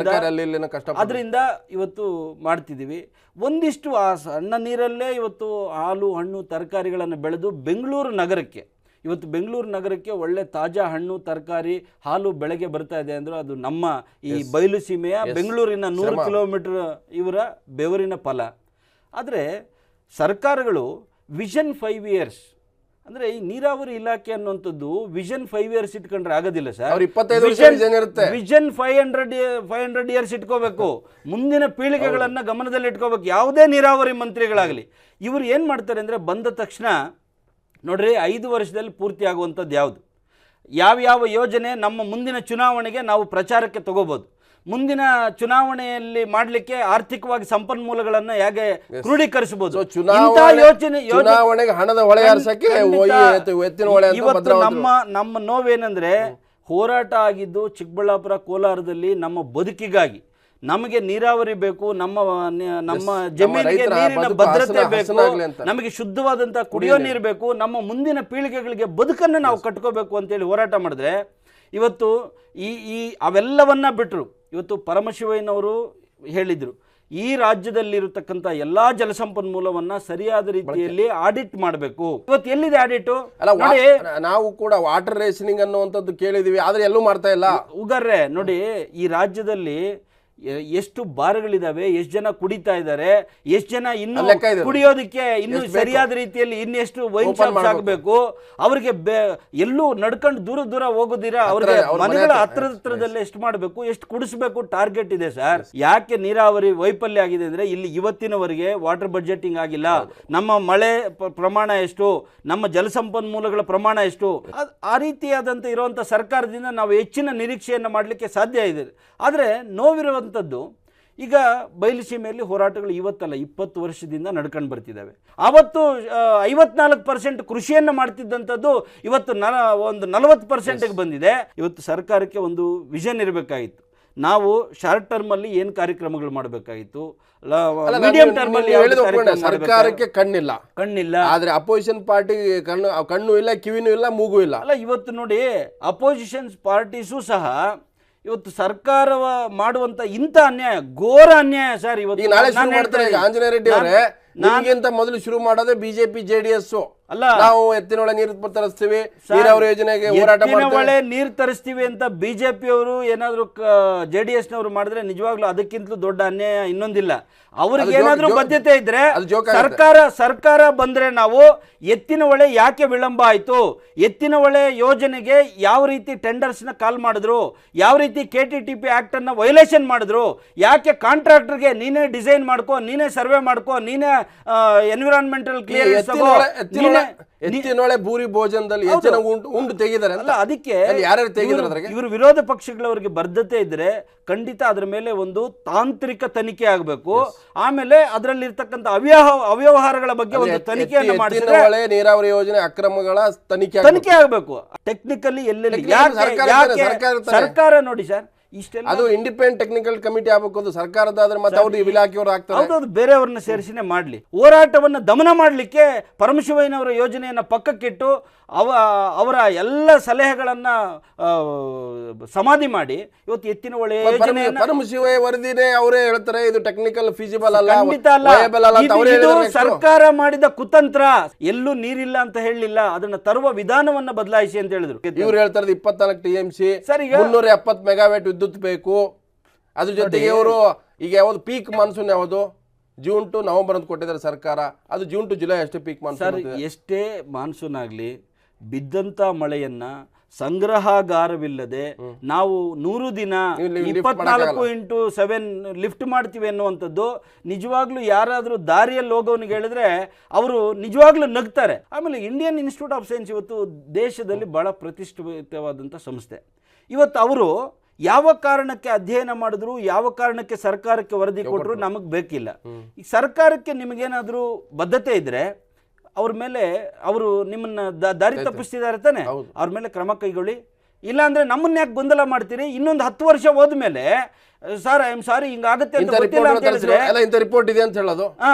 ಅದರಿಂದ ಇವತ್ತು ಮಾಡ್ತಿದ್ದೀವಿ ಒಂದಿಷ್ಟು ಆ ಸಣ್ಣ ನೀರಲ್ಲೇ ಇವತ್ತು ಹಾಲು ಹಣ್ಣು ತರಕಾರಿಗಳನ್ನು ಬೆಳೆದು ಬೆಂಗಳೂರು ನಗರಕ್ಕೆ ಇವತ್ತು ಬೆಂಗಳೂರು ನಗರಕ್ಕೆ ಒಳ್ಳೆ ತಾಜಾ ಹಣ್ಣು ತರಕಾರಿ ಹಾಲು ಬೆಳೆಗೆ ಬರ್ತಾ ಇದೆ ಅಂದ್ರೆ ಅದು ನಮ್ಮ ಈ ಬಯಲು ಸೀಮೆಯ ಬೆಂಗಳೂರಿನ ನೂರು ಕಿಲೋಮೀಟರ್ ಇವರ ಬೆವರಿನ ಫಲ. ಆದರೆ ಸರ್ಕಾರಗಳು ವಿಷನ್ ಫೈವ್ ಇಯರ್ಸ್ ಅಂದರೆ ಈ ನೀರಾವರಿ ಇಲಾಖೆ ಅನ್ನುವಂಥದ್ದು ವಿಷನ್ ಫೈವ್ ಇಯರ್ಸ್ ಇಟ್ಕೊಂಡ್ರೆ ಆಗೋದಿಲ್ಲ ಸರ್. ಇಪ್ಪತ್ತೈದು ಇರುತ್ತೆ. Vision five hundred five hundred years ಇಟ್ಕೋಬೇಕು. ಮುಂದಿನ ಪೀಳಿಗೆಗಳನ್ನ ಗಮನದಲ್ಲಿ ಇಟ್ಕೋಬೇಕು. ಯಾವುದೇ ನೀರಾವರಿ ಮಂತ್ರಿಗಳಾಗಲಿ. ಇವರು ಏನು ಮಾಡ್ತಾರೆ ಅಂದ್ರೆ ಬಂದ ತಕ್ಷಣ ನೋಡ್ರಿ ಐದು ವರ್ಷದಲ್ಲಿ ಪೂರ್ತಿ ಆಗುವಂಥದ್ದು ಯಾವುದು? ಯಾವ ಯೋಜನೆ ನಮ್ಮ ಮುಂದಿನ ಚುನಾವಣೆಗೆ ನಾವು ಪ್ರಚಾರಕ್ಕೆ ತಗೋಬೋದು? ಮುಂದಿನ ಚುನಾವಣೆಯಲ್ಲಿ ಮಾಡಲಿಕ್ಕೆ ಆರ್ಥಿಕವಾಗಿ ಸಂಪನ್ಮೂಲಗಳನ್ನ ಹೇಗೆ ಕ್ರೋಢೀಕರಿಸಬಹುದು? ಯೋಚನೆ ಚುನಾವಣೆಗೆ ಹಣದ ಹೊಳೆ ಇವತ್ತು ನಮ್ಮ ನಮ್ಮ ನೋವೇನೆಂದ್ರೆ ಹೋರಾಟ ಆಗಿದ್ದು ಚಿಕ್ಕಬಳ್ಳಾಪುರ ಕೋಲಾರದಲ್ಲಿ ನಮ್ಮ ಬದುಕಿಗಾಗಿ. ನಮಗೆ ನೀರಾವರಿ ಬೇಕು ನಮ್ಮ ನಮ್ಮ ಜಮೀನಿಗೆ ನೀರಿನ ಭದ್ರತೆ ಬೇಕು ನಮಗೆ ಶುದ್ಧವಾದಂತಹ ಕುಡಿಯೋ ನೀರು ಬೇಕು ನಮ್ಮ ಮುಂದಿನ ಪೀಳಿಗೆಗಳಿಗೆ ಬದುಕನ್ನು ನಾವು ಕಟ್ಕೋಬೇಕು ಅಂತೇಳಿ ಹೋರಾಟ ಮಾಡಿದ್ರೆ ಇವತ್ತು ಈ ಈ ಅವೆಲ್ಲವನ್ನ ಬಿಟ್ಟರು ಇವತ್ತು ಪರಮಶಿವಯ್ಯನವರು ಹೇಳಿದರು ಈ ರಾಜ್ಯದಲ್ಲಿರತಕ್ಕಂಥ ಎಲ್ಲಾ ಜಲಸಂಪನ್ಮೂಲವನ್ನ ಸರಿಯಾದ ರೀತಿಯಲ್ಲಿ ಆಡಿಟ್ ಮಾಡಬೇಕು. ಇವತ್ತು ಎಲ್ಲಿದೆ ಆಡಿಟ್ ನಾವು ಕೂಡ ವಾಟರ್ ರೇಷನಿಂಗ್ ಅನ್ನುವಂಥದ್ದು ಕೇಳಿದೀವಿ ಆದ್ರೆ ಎಲ್ಲೂ ಮಾಡ್ತಾ ಇಲ್ಲ. ಉಗರ್ರೆ ನೋಡಿ ಈ ರಾಜ್ಯದಲ್ಲಿ ಎಷ್ಟು ಬಾರ್ಗಳಿದಾವೆ ಎಷ್ಟು ಜನ ಕುಡಿತಾ ಇದ್ದಾರೆ ಎಷ್ಟು ಜನ ಇನ್ನು ಕುಡಿಯೋದಕ್ಕೆ ಇನ್ನು ಸರಿಯಾದ ರೀತಿಯಲ್ಲಿ ಇನ್ನೆಷ್ಟು ವೈನ್ ಶಾಪ್ಸ್ ಆಗಬೇಕು? ಅವ್ರಿಗೆ ಎಲ್ಲೂ ನಡ್ಕೊಂಡು ದೂರ ದೂರ ಹೋಗೋದಿರ? ಅವ್ರಿಗೆ ಮನೆಗಳ ಹತ್ರ. ಹತ್ರದಲ್ಲಿ ಎಷ್ಟು ಮಾಡಬೇಕು? ಎಷ್ಟು ಕುಡಿಸ್ಬೇಕು? ಟಾರ್ಗೆಟ್ ಇದೆ ಸರ್ ಯಾಕೆ ನೀರಾವರಿ ವೈಫಲ್ಯ ಆಗಿದೆ ಅಂದ್ರೆ ಇಲ್ಲಿ ಇವತ್ತಿನವರೆಗೆ ವಾಟರ್ ಬಜೆಟಿಂಗ್ ಆಗಿಲ್ಲ. ನಮ್ಮ ಮಳೆ ಪ್ರಮಾಣ ಎಷ್ಟು? ನಮ್ಮ ಜಲಸಂಪನ್ಮೂಲಗಳ ಪ್ರಮಾಣ ಎಷ್ಟು? ಆ ರೀತಿಯಾದಂತ ಇರುವಂತ ಸರ್ಕಾರದಿಂದ ನಾವು ಹೆಚ್ಚಿನ ನಿರೀಕ್ಷೆಯನ್ನು ಮಾಡಲಿಕ್ಕೆ ಸಾಧ್ಯ ಇದೆ. ಆದರೆ ನೋವಿರುವಂಥದ್ದು ಈಗ ಬಯಲುಸೀಮೆಯಲ್ಲಿ ಹೋರಾಟಗಳು ಇವತ್ತಲ್ಲ ಇಪ್ಪತ್ತು ವರ್ಷದಿಂದ ನಡ್ಕೊಂಡು ಬರ್ತಿದ್ದಾವೆ. ಆವತ್ತು ಐವತ್ನಾಲ್ಕು ಪರ್ಸೆಂಟ್ ಕೃಷಿಯನ್ನು ಮಾಡ್ತಿದ್ದಂಥದ್ದು ಇವತ್ತು ನಲ ಒಂದು ನಲವತ್ತು ಪರ್ಸೆಂಟಿಗೆ ಬಂದಿದೆ. ಇವತ್ತು ಸರ್ಕಾರಕ್ಕೆ ಒಂದು ವಿಷನ್ ಇರಬೇಕಾಗಿತ್ತು. ನಾವು ಶಾರ್ಟ್ ಟರ್ಮಲ್ಲಿ ಏನು ಕಾರ್ಯಕ್ರಮಗಳು ಮಾಡಬೇಕಾಗಿತ್ತು? ಮೀಡಿಯಂ ಟರ್ಮಲ್ಲಿ ಸರ್ಕಾರಕ್ಕೆ ಕಣ್ಣಿಲ್ಲ. ಕಣ್ಣಿಲ್ಲ. ಆದ್ರೆ ಅಪೋಸಿಷನ್ ಪಾರ್ಟಿ ಕಣ್ಣು ಕಣ್ಣು ಇಲ್ಲ ಕಿವಿನೂ ಇಲ್ಲ ಮೂಗು ಇಲ್ಲ. ಅಲ್ಲ ಇವತ್ತು ನೋಡಿ ಅಪೋಸಿಷನ್ಸ್ ಪಾರ್ಟೀಸು ಸಹ ಇವತ್ತು ಸರ್ಕಾರ ಮಾಡುವಂತ ಇಂಥ ಅನ್ಯಾಯ ಘೋರ ಅನ್ಯಾಯ ಸರ್. ಇವತ್ತು ನಾಳೆ ಆಂಜನೇಯ ರೆಡ್ಡಿ ಅವರೇ. ಮೊದಲು ಶುರು ಮಾಡೋದೇ ಬಿಜೆಪಿ ಜೆಡಿಎಸ್ ಅಲ್ಲ. ನಾವು ಎತ್ತಿನೊಳೆ ನೀರು ತರಿಸ್ತೀವಿ ನೀರಾವರಿ ಯೋಜನೆಗೆ ಹೋರಾಟ ಒಳ್ಳೆ ನೀರು ತರಿಸ್ತೀವಿ ಅಂತ ಬಿಜೆಪಿ ಅವರು ಏನಾದ್ರು ಜೆ ಡಿ ಎಸ್ನವರು ಮಾಡಿದ್ರೆ ನಿಜವಾಗ್ಲೂ ಅದಕ್ಕಿಂತಲೂ ದೊಡ್ಡ ಅನ್ಯಾಯ ಇನ್ನೊಂದಿಲ್ಲ. ಅವ್ರಿಗೆ ಏನಾದ್ರೂ ಬದ್ಧತೆ ಇದ್ರೆ. ಸರ್ಕಾರ ಸರ್ಕಾರ ಬಂದ್ರೆ ನಾವು ಎತ್ತಿನ ಒಳೆ ಯಾಕೆ ವಿಳಂಬ ಆಯ್ತು? ಎತ್ತಿನ ಒಳೆ ಯೋಜನೆಗೆ ಯಾವ ರೀತಿ ಟೆಂಡರ್ಸ್ನ ಕಾಲ್ ಮಾಡಿದ್ರು? ಯಾವ ರೀತಿ K T T P act ಅನ್ನ ವೈಲೇಷನ್ ಮಾಡಿದ್ರು? ಯಾಕೆ ಕಾಂಟ್ರಾಕ್ಟರ್ಗೆ ನೀನೇ ಡಿಸೈನ್ ಮಾಡ್ಕೋ ನೀನೇ ಸರ್ವೆ ಮಾಡ್ಕೋ ನೀನೇ ಎನ್ವಿರಾನ್ಮೆಂಟಲ್ ಕ್ಲಿಯರ್ ಎತ್ತಿನೊಳೆ ಭೂರಿ ಭೋಜನದಲ್ಲಿ ಎಷ್ಟು ಜನ ಉಂಡು ಉಂಡು ತೆಗಿದ್ದಾರೆ ಅಲ್ಲ ಅದಕ್ಕೆ ಯಾರ್ಯಾರು ತೆಗೆದ್ರು ಅದ್ರಾಗೆ? ಇವರು ವಿರೋಧ ಪಕ್ಷಗಳವರಿಗೆ ಬದ್ಧತೆ ಇದ್ರೆ ಖಂಡಿತ ಅದ್ರ ಮೇಲೆ ಒಂದು ತಾಂತ್ರಿಕ ತನಿಖೆ ಆಗಬೇಕು. ಆಮೇಲೆ ಅದರಲ್ಲಿ ಇರ್ತಕ್ಕಂಥ ಅವ್ಯವಹ ಅವ್ಯವಹಾರಗಳ ಬಗ್ಗೆ ಒಂದು ತನಿಖೆಯನ್ನು ಮಾಡಿದ್ರೆ ನೀರಾವರಿ ಯೋಜನೆ ಅಕ್ರಮಗಳ ತನಿಖೆ ತನಿಖೆ ಆಗಬೇಕು. ಟೆಕ್ನಿಕಲಿ ಎಲ್ಲೆಲ್ಲಿ ಸರ್ಕಾರ ನೋಡಿ ಸರ್. ಇಷ್ಟೆಲ್ಲ ಅದು ಇಂಡಿಪೆಂಡೆಂಟ್ ಟೆಕ್ನಿಕಲ್ ಕಮಿಟಿ ಆಗಬೇಕು ಅದು ಸರ್ಕಾರದ ಆದ್ರೆ ಮತ್ತೆ ಅವ್ರು ಇಲಾಖೆಯವರು ಆಗ್ತಾರೆ. ಹೌದೌದು ಬೇರೆಯವ್ರನ್ನ ಸೇರಿಸಿನೇ ಮಾಡಲಿ. ಹೋರಾಟವನ್ನು ದಮನ ಮಾಡಲಿಕ್ಕೆ ಪರಮಶಿವಯ್ಯನವರ ಯೋಜನೆಯನ್ನು ಪಕ್ಕಕ್ಕಿಟ್ಟು ಅವ ಅವರ ಎಲ್ಲ ಸಲಹೆಗಳನ್ನು ಸಮಾಧಿ ಮಾಡಿ ಇವತ್ತು ಎತ್ತಿನ ಯೋಜನೆ ಪರಮಶಿವಯ್ಯ ವರದಿನೇ ಅವರೇ ಹೇಳ್ತಾರೆ ಇದು ಟೆಕ್ನಿಕಲ್ ಫಿಸಿಬಲ್ ಅಲ್ಲ ಖಂಡಿತ ಅಲ್ಲ. ಇದು-. ಸರ್ಕಾರ ಮಾಡಿದ ಕುತಂತ್ರ. ಎಲ್ಲೂ ನೀರಿಲ್ಲ ಅಂತ ಹೇಳಲಿಲ್ಲ. ಅದನ್ನ ತರುವ ವಿಧಾನವನ್ನ ಬದಲಾಯಿಸಿ ಅಂತ ಹೇಳಿದ್ರು. ಇವ್ರು ಹೇಳ್ತಾರೆ ಇಪ್ಪತ್ನಾಲ್ಕು ಟಿ ಎಂ ಸಿ ಸರ್, ಈಗ- ಮುನ್ನೂರ ಎಪ್ಪತ್ತು ಮೆಗಾವ್ಯಾಟ್ ವಿದ್ಯುತ್ ಬೇಕು. ಅದ್ರ ಜೊತೆಗೆ ಅವರು ಈಗ ಯಾವ್ದು ಪೀಕ್ ಮಾನ್ಸೂನ್ ಯಾವುದು? ಜೂನ್ ಟು ನವೆಂಬರ್ ಅಂತ ಕೊಟ್ಟಿದ್ದಾರೆ ಸರ್ಕಾರ. ಅದು ಜೂನ್ ಟು ಜುಲೈ ಅಷ್ಟೇ ಪೀಕ್ ಸರ್ ಮಾನ್ಸೂನ್ ಎಷ್ಟೇ ಮಾನ್ಸೂನ್ ಆಗಲಿ ಬಿದ್ದಂತ ಮಳೆಯನ್ನ ಸಂಗ್ರಹಾಗಾರವಿಲ್ಲದೆ ನಾವು ನೂರು ದಿನ ಇಪ್ಪತ್ನಾಲ್ಕು. ಇಂಟು ಸೆವೆನ್ ಲಿಫ್ಟ್ ಮಾಡ್ತೀವಿ ಅನ್ನುವಂಥದ್ದು ನಿಜವಾಗ್ಲೂ ಯಾರಾದರೂ ದಾರಿಯಲ್ಲಿ ಹೋಗೋನಿಗೆ ಹೇಳಿದ್ರೆ ಅವರು ನಿಜವಾಗ್ಲೂ ನಗ್ತಾರೆ. ಆಮೇಲೆ ಇಂಡಿಯನ್ ಇನ್ಸ್ಟಿಟ್ಯೂಟ್ ಆಫ್ ಸೈನ್ಸ್ ಇವತ್ತು ದೇಶದಲ್ಲಿ ಬಹಳ ಪ್ರತಿಷ್ಠಿತವಾದಂಥ ಸಂಸ್ಥೆ. ಇವತ್ತು ಅವರು ಯಾವ ಕಾರಣಕ್ಕೆ ಅಧ್ಯಯನ ಮಾಡಿದ್ರು ಯಾವ ಕಾರಣಕ್ಕೆ ಸರ್ಕಾರಕ್ಕೆ ವರದಿ ಕೊಟ್ಟರು ನಮಗೆ ಬೇಕಿಲ್ಲ. ಈ ಸರ್ಕಾರಕ್ಕೆ ನಿಮಗೇನಾದರೂ ಬದ್ಧತೆ ಇದ್ರೆ ಅವ್ರ ಮೇಲೆ ಅವರು ನಿಮ್ಮನ್ನ ದಾರಿ ತಪ್ಪಿಸ್ತಿದ್ದಾರೆ ತಾನೆ. ಅವ್ರ ಮೇಲೆ ಕ್ರಮ ಕೈಗೊಳ್ಳಿ. ಇಲ್ಲಾಂದ್ರೆ ನಮ್ಮನ್ನ ಯಾಕೆ ಗೊಂದಲ ಮಾಡ್ತೀರಿ? ಇನ್ನೊಂದು ಹತ್ತು ವರ್ಷ ಹೋದ್ಮೇಲೆ ಸರ್ ಐ ಆಮ್ ಸಾರಿ ಹಿಂಗಾಗುತ್ತೆ ಅಂತ ಗೊತ್ತಿಲ್ಲ ಅಂತ ಹೇಳಿದ್ರೆ ರಿಪೋರ್ಟ್ ಇದೆ ಅಂತ ಹೇಳೋದು? ಹಾ.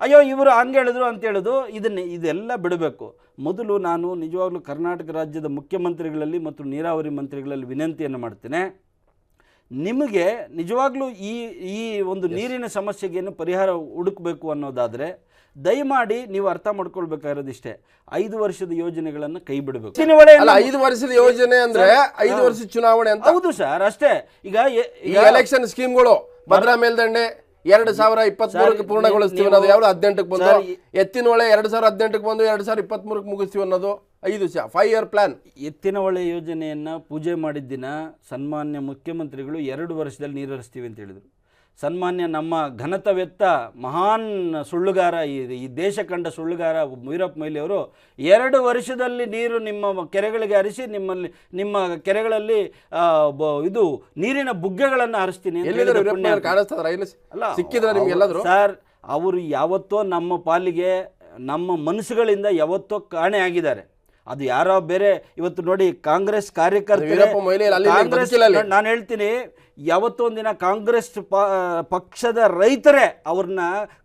ಅಯ್ಯೋ ಇವರು ಹಂಗೆ ಹೇಳಿದ್ರು ಅಂತ ಹೇಳೋದು ಇದನ್ನ ಇದೆಲ್ಲ ಬಿಡಬೇಕು. ಮೊದಲು ನಾನು ನಿಜವಾಗ್ಲೂ ಕರ್ನಾಟಕ ರಾಜ್ಯದ ಮುಖ್ಯಮಂತ್ರಿಗಳಲ್ಲಿ ಮತ್ತು ನೀರಾವರಿ ಮಂತ್ರಿಗಳಲ್ಲಿ ವಿನಂತಿಯನ್ನು ಮಾಡ್ತೇನೆ. ನಿಮಗೆ ನಿಜವಾಗ್ಲೂ ಈ ಈ ಒಂದು ನೀರಿನ ಸಮಸ್ಯೆಗೇನು ಪರಿಹಾರ ಹುಡುಕಬೇಕು ಅನ್ನೋದಾದರೆ ದಯಮಾಡಿ ನೀವು ಅರ್ಥ ಮಾಡ್ಕೊಳ್ಬೇಕಾಗಿರೋದಿಷ್ಟೇ ಐದು ವರ್ಷದ ಯೋಜನೆಗಳನ್ನು ಕೈ ಬಿಡಬೇಕು. ಐದು ವರ್ಷದ ಯೋಜನೆ ಅಂದ್ರೆ ಐದು ವರ್ಷದ ಚುನಾವಣೆ ಅಂತ? ಹೌದು ಸರ್ ಅಷ್ಟೇ. ಈಗ ಎ- ಈ ಈಗ ಎಲೆಕ್ಷನ್ ಸ್ಕೀಮ್ಗಳು ಭದ್ರಾ ಮೇಲ್ದಂಡೆ ಎರಡ್ ಸಾವಿರ ಇಪ್ಪತ್ಮೂರಕ್ಕೆ ಪೂರ್ಣಗೊಳಿಸ್ತೀವಿ ಅನ್ನೋದು ಯಾವ್ದು ಹದಿನೆಂಟಕ್ಕೆ ಬಂದು? ಎತ್ತಿನ ಹೊಳೆ ಎರಡು ಸಾವಿರ ಹದಿನೆಂಟಕ್ಕೆ ಬಂದು ಎರಡು ಸಾವಿರ ಇಪ್ಪತ್ಮೂರಕ್ಕೆ ಮುಗಿಸ್ತೀವಿ ಅನ್ನೋದು ಐದು ಫೈವ್ ಇಯರ್ ಪ್ಲಾನ್ ಎತ್ತಿನ ಹೊಳೆ ಯೋಜನೆಯನ್ನು ಪೂಜೆ ಮಾಡಿದ ದಿನ ಸನ್ಮಾನ್ಯ ಮುಖ್ಯಮಂತ್ರಿಗಳು ಎರಡು ವರ್ಷದಲ್ಲಿ ನೀರು ಹರಿಸ್ತೀವಿ ಅಂತ ಹೇಳಿದರು. ಸನ್ಮಾನ್ಯ ನಮ್ಮ ಘನತವೆತ್ತ ಮಹಾನ್ ಸುಳ್ಳುಗಾರ ಈ ಈ ದೇಶ ಕಂಡ ಸುಳ್ಳುಗಾರ ವೀರಪ್ಪ ಮೊಯ್ಲಿ ಅವರು ಎರಡು ವರ್ಷದಲ್ಲಿ ನೀರು ನಿಮ್ಮ ಕೆರೆಗಳಿಗೆ ಹರಿಸಿ ನಿಮ್ಮಲ್ಲಿ ನಿಮ್ಮ ಕೆರೆಗಳಲ್ಲಿ ಇದು ನೀರಿನ ಬುಗ್ಗೆಗಳನ್ನು ಹರಿಸ್ತೀನಿ ಅಲ್ಲ ಸರ್ ಅವರು ಯಾವತ್ತೋ ನಮ್ಮ ಪಾಲಿಗೆ ನಮ್ಮ ಮನಸ್ಸುಗಳಿಂದ ಯಾವತ್ತೋ ಕಾಣೆ ಆಗಿದ್ದಾರೆ. ಅದು ಯಾರೋ ಬೇರೆ ಇವತ್ತು ನೋಡಿ ಕಾಂಗ್ರೆಸ್ ಕಾರ್ಯಕರ್ತರು. ನಾನು ಹೇಳ್ತೀನಿ ಯಾವತ್ತೋ ದಿನ ಕಾಂಗ್ರೆಸ್ ಪಕ್ಷದ ರೈತರೇ ಅವ್ರನ್ನ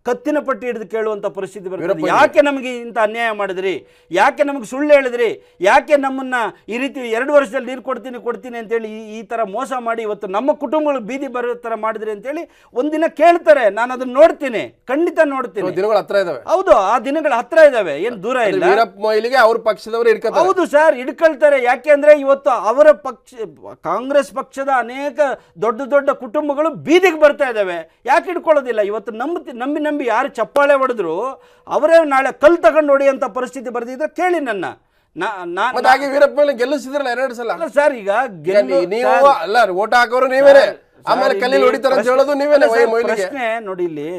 ಕತ್ತಿನ ಪಟ್ಟಿ ಹಿಡಿದು ಕೇಳುವಂತ ಪರಿಸ್ಥಿತಿ ಬರ್ತದೆ. ಯಾಕೆ ನಮಗೆ ಇಂಥ ಅನ್ಯಾಯ ಮಾಡಿದ್ರಿ? ಯಾಕೆ ನಮಗೆ ಸುಳ್ಳು ಹೇಳಿದ್ರಿ? ಯಾಕೆ ನಮ್ಮನ್ನ ಈ ರೀತಿ ಎರಡು ವರ್ಷದಲ್ಲಿ ನೀರು ಕೊಡ್ತೀನಿ ಕೊಡ್ತೀನಿ ಅಂತೇಳಿ ಈ- ಈ ತರ ಮೋಸ ಮಾಡಿ ಇವತ್ತು ನಮ್ಮ ಕುಟುಂಬಗಳು ಬೀದಿ ಬರೋ ಥರ ಮಾಡಿದ್ರಿ ಅಂತೇಳಿ ಒಂದಿನ ಕೇಳ್ತಾರೆ. ನಾನು ಅದನ್ನು ನೋಡ್ತೀನಿ. ಖಂಡಿತ ನೋಡ್ತೀನಿ. ದಿನಗಳು ಹತ್ರ ಇದಾವೆ. ಹೌದು ಆ ದಿನಗಳ ಹತ್ರ ಇದಾವೆ. ಏನು ದೂರ ಇಲ್ಲ. ವೀರಪ್ಪ ಮೊಯ್ಲಿಗೆ ಅವ್ರ ಪಕ್ಷದವರು ಹಿಡ್ಕತಾರೆ. ಹೌದು ಸರ್ ಹಿಡ್ಕೊಳ್ತಾರೆ. ಯಾಕೆಂದ್ರೆ ಇವತ್ತು ಅವರ ಪಕ್ಷ ಕಾಂಗ್ರೆಸ್ ಪಕ್ಷದ ಅನೇಕ ದೊಡ್ಡ ದೊಡ್ಡ ಕುಟುಂಬಗಳು ಬೀದಿಗೆ ಬರ್ತಾ ಇದ್ದಾವೆ. ಯಾಕೆ ಹಿಡ್ಕೊಳ್ಳೋದಿಲ್ಲ? ಇವತ್ತು ನಂಬಿ ನಂಬಿ ನಂಬಿ ಯಾರು ಚಪ್ಪಾಳೆ ಹೊಡೆದ್ರು ಅವರೇ ನಾಳೆ ಕಲ್ ತಗೊಂಡು ಅಂತ ಪರಿಸ್ಥಿತಿ ಬರೆದಿದ್ರೆ ಕೇಳಿ ನನ್ನ. ಹಾಗೆ ವೀರಪ್ಪ ಮೇಲೆ ಗೆಲ್ಲಿಸಿದ್ರಲ್ಲ ಎರಡು ಸಲ? ಅಲ್ಲ ಸರ್ ಈಗ ಗೆಲ್ಲು ನೀವು ಅಲ್ಲ ಓಟ್ ಹಾಕೋರು ನೀವೇನೆ. ಆಮೇಲೆ ಸರ್, ಹೊಡಿತಾರೆ ಅಂತ ಹೇಳೋದು ನೀವೇನೆ ಅಲ್ಲ ಪ್ರಶ್ನೆ ನೋಡಿ ಇಲ್ಲಿ.